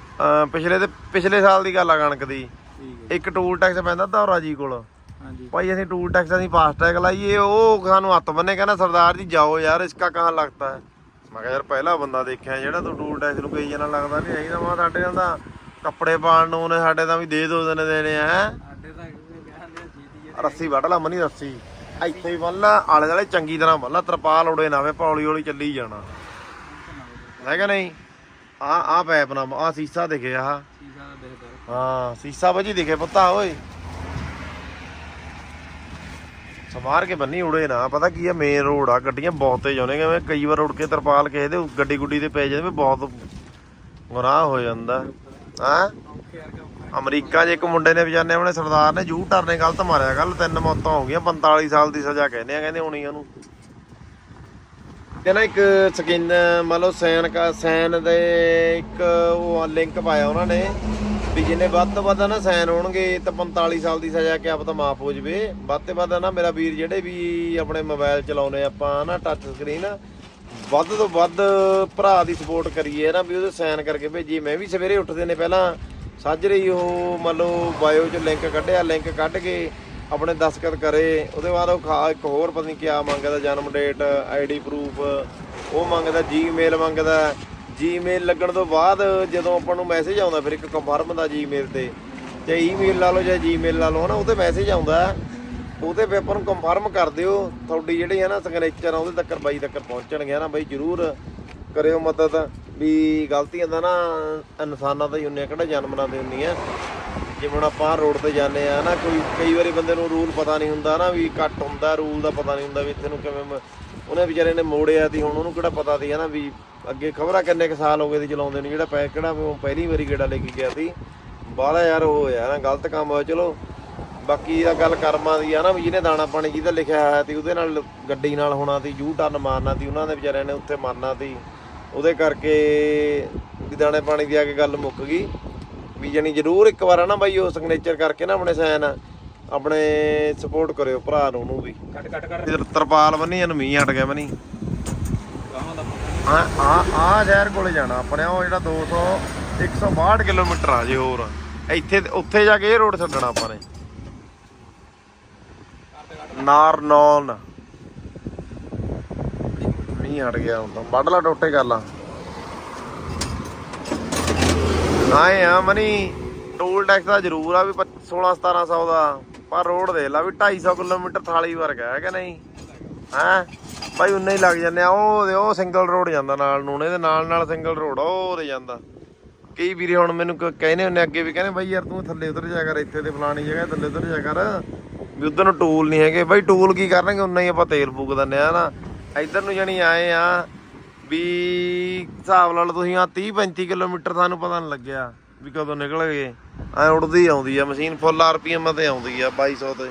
ਪਿਛਲੇ ਤੇ ਪਿਛਲੇ ਸਾਲ ਦੀ ਗੱਲ ਆ ਕਣਕ ਦੀ। ਇੱਕ ਟੂਲ ਟੈਕਸ ਪੈਂਦਾ ਧੌਰਾ ਜੀ ਕੋਲ। ਹਾਂਜੀ। ਭਾਈ ਅਸੀਂ ਟੂਲ ਟੈਕਸ ਅਸੀਂ ਫਾਸਟ ਟੈਗ ਲਾਈਏ ਉਹ ਸਾਨੂੰ ਹੱਥ ਬੰਨੇ ਕਹਿੰਦਾ ਸਰਦਾਰ ਜੀ ਜਾਓ ਯਾਰ ਇਸਕਾ ਕਹਾਂ ਲੱਗਦਾ ਹੈ? ਮੈਂ ਕਿਹਾ ਯਾਰ ਪਹਿਲਾ ਬੰਦਾ ਦੇਖਿਆ ਜਿਹੜਾ ਤੂੰ ਟੂਲ ਟੈਕਸ ਨੂੰ ਕਹੀ ਜਾਣਾ ਲੱਗਦਾ ਨਹੀਂ ਹੈਗਾ ਮੈਂ ਸਾਡੇ ਨਾਲ ਤਾਂ ਕੱਪੜੇ ਪਾਣ ਨੂੰ ਉਹਨੇ ਸਾਡੇ ਤਾਂ ਵੀ ਦੇ ਦੋ ਦਿਨ ਦੇਣੇ ਆ ਸਾਡੇ ਤਾਂ ਰੱਸੀ ਵੱਢ ਲਾ ਮਨੀ ਰੱਸੀ। ਇੱਥੇ ਹੀ ਬੰਨ ਲਾ ਆਲੇ ਦੁਆਲੇ ਚੰਗੀ ਤਰ੍ਹਾਂ ਬੰਨ ਲਾ ਤਰਪਾਲ ਉੜੇ ਨਾ ਵੇ ਪੌਲੀ ਹੌਲੀ ਚੱਲੀ ਜਾਣਾ। ਹੈਗਾ ਨਹੀਂ? ਆ ਆ ਪੈਪ ਨਾ ਆ ਸੀਸਾ ਦਿਖੇ ਆ ਦਾ ਹਾਂ ਸੀਸਾ ਵਜੀ ਦਿਖੇ ਪੁੱਤਾ ਓਏ। ਸਮਾਰ ਕੇ ਬੰਨੀ ਉੜੇ ਨਾ, ਪਤਾ ਕੀ ਆ ਮੇਨ ਰੋਡ ਆ, ਗੱਡੀਆਂ ਬਹੁਤ ਤੇਜ਼ ਆਉਣੇ ਕਿਵੇਂ ਕਈ ਵਾਰ ਉੜ ਕੇ ਤਰਪਾਲ ਕਿਸੇ ਦੇ ਗੱਡੀ ਗੁੱਡੀ ਤੇ ਪੈ ਜਾਂਦੇ ਵੀ ਬਹੁਤ ਗੁਨਾਹ ਹੋ ਜਾਂਦਾ। ਹਾਂ? ਅਮਰੀਕਾ 'ਚ ਇੱਕ ਮੁੰਡੇ ਨੇ ਵਿਚਾਰੇ ਆਪਣੇ ਸਰਦਾਰ ਨੇ ਜੂ ਟਰ ਗਲਤ ਮਾਰਿਆ ਗੱਲ ਤਿੰਨ ਮੌਤਾਂ ਹੋ ਗਈਆਂ 45 ਸਾਲ ਦੀ ਸਜ਼ਾ ਕਹਿੰਦੇ ਆ, ਕਹਿੰਦੇ ਹੋਣੀ ਉਹਨੂੰ। ਕਹਿੰਦਾ ਇੱਕ ਸਕਿਨ ਮੰਨ ਲਓ ਸੈਨ ਕਾ ਸੈਨ ਦੇ ਇੱਕ ਉਹ ਲਿੰਕ ਪਾਇਆ ਉਹਨਾਂ ਨੇ। ਵੀ ਜਿੰਨੇ ਵੱਧ ਤੋਂ ਵੱਧ ਨਾ ਸੈਨ ਹੋਣਗੇ, ਤਾਂ 45 ਸਾਲ ਦੀ ਸਜ਼ਾ ਕਿ ਆਪ ਤਾਂ ਮਾਫ ਹੋ ਜਵੇ। ਵੱਧ ਤੋਂ ਵੱਧ ਨਾ ਮੇਰਾ ਵੀਰ ਜਿਹੜੇ ਵੀ ਆਪਣੇ ਮੋਬਾਈਲ ਚਲਾਉਨੇ ਆਪਾਂ ਨਾ ਟੱਚ ਸਕਰੀਨ ਵੱਧ ਤੋਂ ਵੱਧ ਭਰਾ ਦੀ ਸਪੋਰਟ ਕਰੀਏ ਨਾ ਵੀ ਉਹਦੇ ਸਾਈਨ ਕਰਕੇ ਭੇਜੀ ਮੈਂ ਵੀ ਸਵੇਰੇ ਉੱਠਦੇ ਨੇ ਪਹਿਲਾਂ ਸਾਜਰੇ ਹੀ ਉਹ, ਮੰਨ ਲਓ ਬਾਇਓ ਚ ਲਿੰਕ ਕੱਢਿਆ ਲਿੰਕ ਕੱਢ ਕੇ ਆਪਣੇ ਦਸਤਖਤ ਕਰੇ। ਉਹਦੇ ਬਾਅਦ ਉਹ ਖਾ- ਇੱਕ ਹੋਰ ਪਤਾ ਨਹੀਂ ਕਿਆ ਮੰਗਦਾ, ਜਨਮ ਡੇਟ ਆਈਡੀ ਪ੍ਰੂਫ ਉਹ ਮੰਗਦਾ ਜੀਮੇਲ ਮੰਗਦਾ। ਜੀਮੇਲ ਲੱਗਣ ਤੋਂ ਬਾਅਦ ਜਦੋਂ ਆਪਾਂ ਨੂੰ ਮੈਸੇਜ ਆਉਂਦਾ, ਫਿਰ ਇੱਕ ਕਨਫਰਮ ਦਾ ਜੀਮੇਲ ਤੇ। ਤੇ ਈਮੇਲ ਲਾ ਲਓ ਜਾਂ ਜੀਮੇਲ ਲਾ ਲਓ, ਹਨਾ ਉਹਤੇ ਮੈਸੇਜ ਆਉਂਦਾ ਉਹਦੇ ਵੀ ਆਪਾਂ ਨੂੰ ਕਨਫਰਮ ਕਰ ਦਿਓ। ਤੁਹਾਡੀ ਜਿਹੜੀ ਹੈ ਨਾ ਸਿਗਨੇਚਰ ਆ, ਉਹਦੇ ਤੱਕ ਬਾਈ ਤੱਕ ਪਹੁੰਚਣਗੇ ਨਾ ਬਾਈ, ਜਰੂਰ ਕਰਿਓ ਮਦਦ। ਵੀ ਗਲਤੀਆਂ ਦਾ ਨਾ ਇਨਸਾਨਾਂ ਦਾ ਹੀ ਹੁੰਦੀਆਂ, ਕਿਹੜਾ ਜਾਨਵਰਾਂ ਦੇ ਹੁੰਦੀਆਂ। ਜਿਵੇਂ ਹੁਣ ਆਪਾਂ ਰੋਡ ਤੇ ਜਾਂਦੇ ਆ ਨਾ ਕੋਈ, ਕਈ ਵਾਰੀ ਬੰਦੇ ਨੂੰ ਰੂਲ ਪਤਾ ਨਹੀਂ ਹੁੰਦਾ ਨਾ ਵੀ ਕੱਟ ਹੁੰਦਾ ਰੂਲ ਦਾ ਪਤਾ ਨਹੀਂ ਹੁੰਦਾ ਵੀ ਇੱਥੇ ਨੂੰ ਕਿਵੇਂ ਉਹਨੇ ਵਿਚਾਰੇ ਨੇ ਮੋੜਿਆ ਤੀ ਹੁਣ ਉਹਨੂੰ ਕਿਹੜਾ ਪਤਾ ਸੀ ਨਾ ਵੀ ਅੱਗੇ ਖਬਰਾਂ ਕਿੰਨੇ ਕੁ ਸਾਲ ਹੋ ਗਏ ਸੀ ਚਲਾਉਂਦੇ ਨੇ, ਜਿਹੜਾ ਪੈ ਕਿਹੜਾ ਉਹ ਪਹਿਲੀ ਵਾਰੀ ਗੇੜਾ ਲੈ ਕੇ ਗਿਆ ਸੀ। ਬਾਹਲਾ ਯਾਰ ਉਹ ਹੋਇਆ ਨਾ, ਗਲਤ ਕੰਮ ਹੋਇਆ, ਚਲੋ। ਬਾਕੀ ਦਾ ਗੱਲ ਕਰਮਾਂ ਦੀ ਆ ਨਾ, ਵੀ ਜਿਹਨੇ ਦਾਣਾ ਪਾਣੀ ਜਿਹਦਾ ਲਿਖਿਆ ਹੋਇਆ ਸੀ, ਉਹਦੇ ਨਾਲ ਗੱਡੀ ਨਾਲ ਹੋਣਾ ਸੀ, ਯੂ ਟਰਨ ਮਾਰਨਾ ਸੀ, ਉਹਨਾਂ ਦੇ ਵਿਚਾਰਿਆਂ ਨੇ ਉੱਥੇ ਮਾਰਨਾ ਸੀ। ਉਹਦੇ ਕਰਕੇ ਵੀ ਦਾਣੇ ਪਾਣੀ ਦੀ ਆ ਕੇ ਗੱਲ ਮੁੱਕ ਗਈ। ਵੀ ਜਾਨੀ ਜ਼ਰੂਰ ਇੱਕ ਵਾਰ ਨਾ ਬਾਈ, ਉਹ ਸਿਗਨੇਚਰ ਕਰਕੇ ਨਾ ਆਪਣੇ ਸਾਈਨ ਆਪਣੇ ਸਪੋਰਟ ਕਰਿਓ ਭਰਾ ਨੂੰ ਉਹਨੂੰ ਵੀ। ਕੱਟ ਕੱਟ ਕਰ ਤਰਪਾਲ ਬੰਨੀ ਇਹਨੂੰ ਮੀਂਹ ਹਟ ਗਿਆ ਬਣੀ ਆ ਆ ਆ ਸ਼ਹਿਰ ਕੋਲੇ ਜਾਣਾ ਆਪਣੇ ਉਹ ਜਿਹੜਾ 200 162 ਕਿਲੋਮੀਟਰ ਆ ਜੇ ਹੋਰ। ਇੱਥੇ ਉੱਥੇ ਜਾ ਕੇ ਇਹ ਰੋਡ ਛੱਡਣਾ ਆਪਾਂ ਨੇ। ਨਾਰਨੌਲ। ਮੀਂਹ ਹਟ ਗਿਆ ਹੁਣ ਤਾਂ। ਵੱਢ ਲਾ ਟੋਟੇ ਕਰ ਲਾ। ਆਏ ਆ ਮਨੀ ਟੋਲ ਟੈਕਸ ਦਾ ਜ਼ਰੂਰ ਆ ਵੀ 16 1700 ਦਾ। ਪਰ ਰੋਡ ਦੇ ਲਾ ਵੀ 250 ਕਿਲੋਮੀਟਰ ਥਾਲੀ ਵਰਗਾ ਹੈ ਕਿ ਨਹੀਂ? ਹੈਂ? ਭਾਈ ਉਨੇ ਹੀ ਲੱਗ ਜਾਂਦੇ ਆ, ਉਹ ਉਹ ਸਿੰਗਲ ਰੋਡ ਜਾਂਦਾ ਨਾਲ ਨੂੰ ਇਹਦੇ ਨਾਲ ਨਾਲ ਸਿੰਗਲ ਰੋਡ ਉਹ ਦੇ ਜਾਂਦਾ। ਕਈ ਵੀਰੇ, ਹੁਣ ਮੈਨੂੰ ਕਹਿੰਦੇ ਹੁੰਨੇ ਅੱਗੇ ਵੀ, ਕਹਿੰਦੇ ਬਾਈ ਯਾਰ ਤੂੰ ਥੱਲੇ ਉਤਰ ਜਾ ਕਰ, ਇੱਥੇ ਤੇ ਫਲਾਣੀ ਜਗ੍ਹਾ, ਥੱਲੇ ਉਤਰ ਜਾ ਕਰ। ਵੀ ਉਧਰ ਨੂੰ ਟੂਲ ਨਹੀਂ ਹੈਗੇ। ਬਾਈ ਟੂਲ ਕੀ ਕਰਨਗੇ? ਉਨਾ ਹੀ ਆਪਾਂ ਤੇਲ ਫੂਕ ਦਿੰਦੇ ਆ ਨਾ? ਇੱਧਰ ਨੂੰ ਜਾਣੀ ਆਏ ਆ ਵੀ ਹਿਸਾਬ ਨਾਲ ਤੁਸੀਂ ਆ 30 35 ਕਿਲੋਮੀਟਰ ਸਾਨੂੰ ਪਤਾ ਨਹੀਂ ਲੱਗਿਆ। ਵੀ ਕਦੋਂ ਨਿਕਲ ਗਏ? ਐ ਉੜਦੀ ਆਉਂਦੀ ਆ ਮਸ਼ੀਨ ਫੁੱਲ ਆਰਪੀਐਮ ਤੇ ਆਉਂਦੀ ਆ 2200 ਤੇ।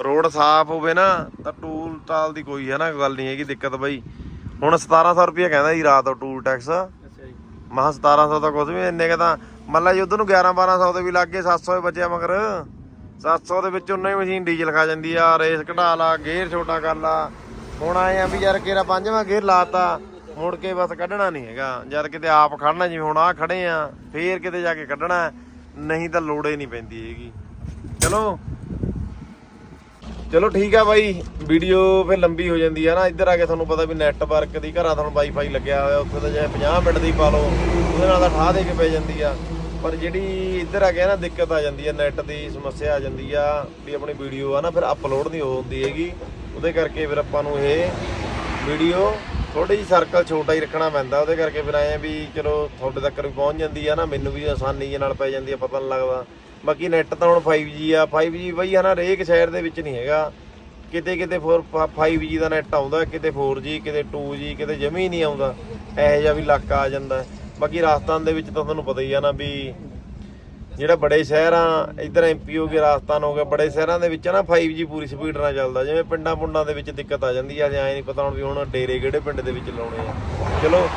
ਰੋਡ ਸਾਫ਼ ਹੋਵੇ ਨਾ ਤਾਂ ਟੂਲ ਟਾਲ ਦੀ ਕੋਈ ਹੈ ਨਾ ਗੱਲ ਨਹੀਂ ਹੈਗੀ ਦਿੱਕਤ ਬਾਈ। ਹੁਣ 1700 ਰੁਪਏ ਕਹਿੰਦਾ ਜੀ ਰਾਤ ਟੂਲ ਟੈਕਸ। ਅੱਛਾ ਜੀ। ਮਹਾ 1700 ਤਾਂ ਕੁਝ ਵੀ ਇੰਨੇ ਕਿ ਤਾਂ ਮੰਨ ਲਾ ਜੀ ਉਧਰ ਨੂੰ 11 1200 ਦੇ ਵੀ ਲੱਗ ਗਏ 700 ਹੀ ਬਚਿਆ ਮਗਰ। 700 ਦੇ ਵਿੱਚ ਉਨਾ ਹੀ ਮਸ਼ੀਨ ਡੀਜ਼ਲ ਖਾ ਜਾਂਦੀ ਆ ਰੇਸ ਘਟਾ ਲਾ ਗੇਅਰ ਛੋਟਾ ਕਰ ਲਾ। ਹੁਣ ਆਏ ਆ ਵੀ ਯਾਰ ਕਿਹੜਾ ਪੰਜਵਾਂ ਗੇਅਰ ਲਾਤਾ। ਮੁੜ ਕੇ ਬਸ ਕੱਢਣਾ ਨਹੀਂ ਹੈਗਾ। ਜਦ ਕਿਤੇ ਆਪ ਖੜਨਾ, ਜਿਵੇਂ ਹੁਣ ਆ ਖੜੇ ਆ, ਫੇਰ ਕਿਤੇ ਜਾ ਕੇ ਕੱਢਣਾ ਨਹੀਂ ਤਾਂ ਲੋੜੇ ਨਹੀਂ ਪੈਂਦੀ ਹੈਗੀ। ਚਲੋ। ਚਲੋ ਠੀਕ ਆ ਬਾਈ। ਵੀਡੀਓ ਫਿਰ ਲੰਬੀ ਹੋ ਜਾਂਦੀ ਆ ਨਾ। ਇੱਧਰ ਆ ਕੇ ਤੁਹਾਨੂੰ ਪਤਾ ਵੀ ਨੈਟਵਰਕ ਦੀ, ਘਰਾਂ ਤੁਹਾਨੂੰ ਵਾਈਫਾਈ ਲੱਗਿਆ ਹੋਇਆ, ਉੱਥੇ ਤਾਂ ਜੇ 50 ਮਿੰਟ ਦੀ ਪਾ ਲਓ, ਉਹਦੇ ਨਾਲ ਤਾਂ ਠਾਹ ਦੇ ਕੇ ਪੈ ਜਾਂਦੀ ਆ। ਪਰ ਜਿਹੜੀ ਇੱਧਰ ਆ ਕੇ ਨਾ ਦਿੱਕਤ ਆ ਜਾਂਦੀ ਆ ਨੈਟ ਦੀ ਸਮੱਸਿਆ ਆ ਜਾਂਦੀ ਆ, ਵੀ ਆਪਣੀ ਵੀਡੀਓ ਆ ਨਾ, ਫਿਰ ਅਪਲੋਡ ਨਹੀਂ ਹੋ ਹੁੰਦੀ ਹੈਗੀ। ਉਹਦੇ ਕਰਕੇ ਫਿਰ ਆਪਾਂ ਨੂੰ ਇਹ ਵੀਡੀਓ ਥੋੜੀ ਜਿਹੀ ਸਰਕਲ ਛੋਟਾ ਹੀ ਰੱਖਣਾ ਪੈਂਦਾ, ਉਹਦੇ ਕਰਕੇ ਫਿਰ ਆਏ ਆ ਵੀ ਚਲੋ ਤੁਹਾਡੇ ਤੱਕ ਵੀ ਪਹੁੰਚ ਜਾਂਦੀ ਆ ਨਾ, ਮੈਨੂੰ ਵੀ ਆਸਾਨੀ ਦੇ ਨਾਲ ਪੈ ਜਾਂਦੀ ਆ, ਪਤਾ ਨਹੀਂ ਲੱਗਦਾ। ਬਾਕੀ ਨੈਟ ਤਾਂ ਹੁਣ 5G ਆ 5G ਬਈ ਆ ਨਾ, ਹਰੇਕ ਸ਼ਹਿਰ ਦੇ ਵਿੱਚ ਨਹੀਂ ਹੈਗਾ। ਕਿਤੇ ਕਿਤੇ 4 5G ਦਾ ਨੈਟ ਆਉਂਦਾ, ਕਿਤੇ 4G ਕਿਤੇ 2G ਕਿਤੇ ਜਮੀ ਨਹੀਂ ਆਉਂਦਾ। ਇਹੋ ਜਿਹਾ ਵੀ ਇਲਾਕਾ ਆ ਜਾਂਦਾ। ਬਾਕੀ ਰਾਜਸਥਾਨ ਦੇ ਵਿੱਚ ਤਾਂ ਤੁਹਾਨੂੰ ਪਤਾ ਹੀ ਆ ਨਾ ਵੀ ਜਿਹੜਾ ਬੜੇ ਸ਼ਹਿਰ ਆ ਇਧਰ ਐਮਪੀ ਹੋ ਗਿਆ ਰਾਜਸਥਾਨ ਹੋ ਗਿਆ, ਬੜੇ ਸ਼ਹਿਰਾਂ ਦੇ ਵਿੱਚ ਨਾ 5G ਪੂਰੀ ਸਪੀਡ ਨਾਲ ਚੱਲਦਾ, ਜਿਵੇਂ ਪਿੰਡਾਂ ਪੁੰਡਾਂ ਦੇ ਵਿੱਚ ਦਿੱਕਤ ਆ ਜਾਂਦੀ ਆ, ਜੇ ਐ ਨਹੀਂ ਪਤਾ ਹੁਣ ਵੀ ਹੁਣ ਡੇਰੇ ਕਿਹੜੇ ਪਿੰਡ ਦੇ ਵਿੱਚ ਲਾਉਣੇ ਆ। ਚਲੋ,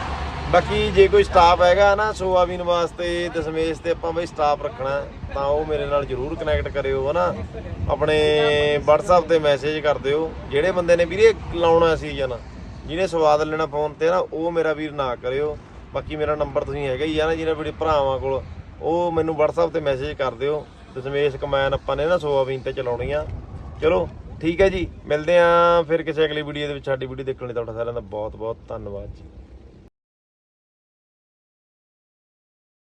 ਬਾਕੀ ਜੇ ਕੋਈ ਸਟਾਫ ਹੈਗਾ ਨਾ, ਸੋਆਬੀਨ ਵਾਸਤੇ, ਦਸ਼ਮੇਸ਼ ਤੇ ਆਪਾਂ ਬਈ ਸਟਾਫ ਰੱਖਣਾ, ਤਾਂ ਉਹ ਮੇਰੇ ਨਾਲ ਜਰੂਰ ਕਨੈਕਟ ਕਰਿਓ, ਹਨਾ? ਆਪਣੇ WhatsApp ਤੇ ਮੈਸੇਜ ਕਰ ਦਿਓ, ਜਿਹੜੇ ਬੰਦੇ ਨੇ ਵੀਰੇ ਲਾਉਣਾ ਸੀ ਸੀਜ਼ਨ ਜਿਹਨੇ ਸਵਾਦ ਲੈਣਾ ਫੋਨ ਤੇ ਨਾ, ਉਹ ਮੇਰਾ ਵੀਰ ਨਾ ਕਰਿਓ। ਬਾਕੀ ਮੇਰਾ ਨੰਬਰ ਤੁਸੀਂ ਹੈਗਾ ਹੀ ਆ ਨਾ ਜਿਹੜਾ ਵੀਰੇ ਭਰਾਵਾਂ ਕੋਲ ਉਹ ਮੈਨੂੰ WhatsApp ਤੇ ਮੈਸੇਜ ਕਰ ਦਿਓ ਦਸ਼ਮੇਸ਼ ਕਮੈਨ ਆਪਾਂ ਨੇ ਨਾ ਸੋਆਬੀਨ ਤੇ ਚਲਾਉਣੀ ਆ। ਚਲੋ, ਠੀਕ ਹੈ ਜੀ, ਮਿਲਦੇ ਆਂ ਫਿਰ ਕਿਸੇ ਅਗਲੀ ਵੀਡੀਓ ਦੇ ਵਿੱਚ, ਸਾਡੀ ਵੀਡੀਓ ਦੇਖਣ ਲਈ ਤੁਹਾਡਾ ਸਾਰਿਆਂ ਦਾ ਬਹੁਤ ਬਹੁਤ ਧੰਨਵਾਦ ਜੀ।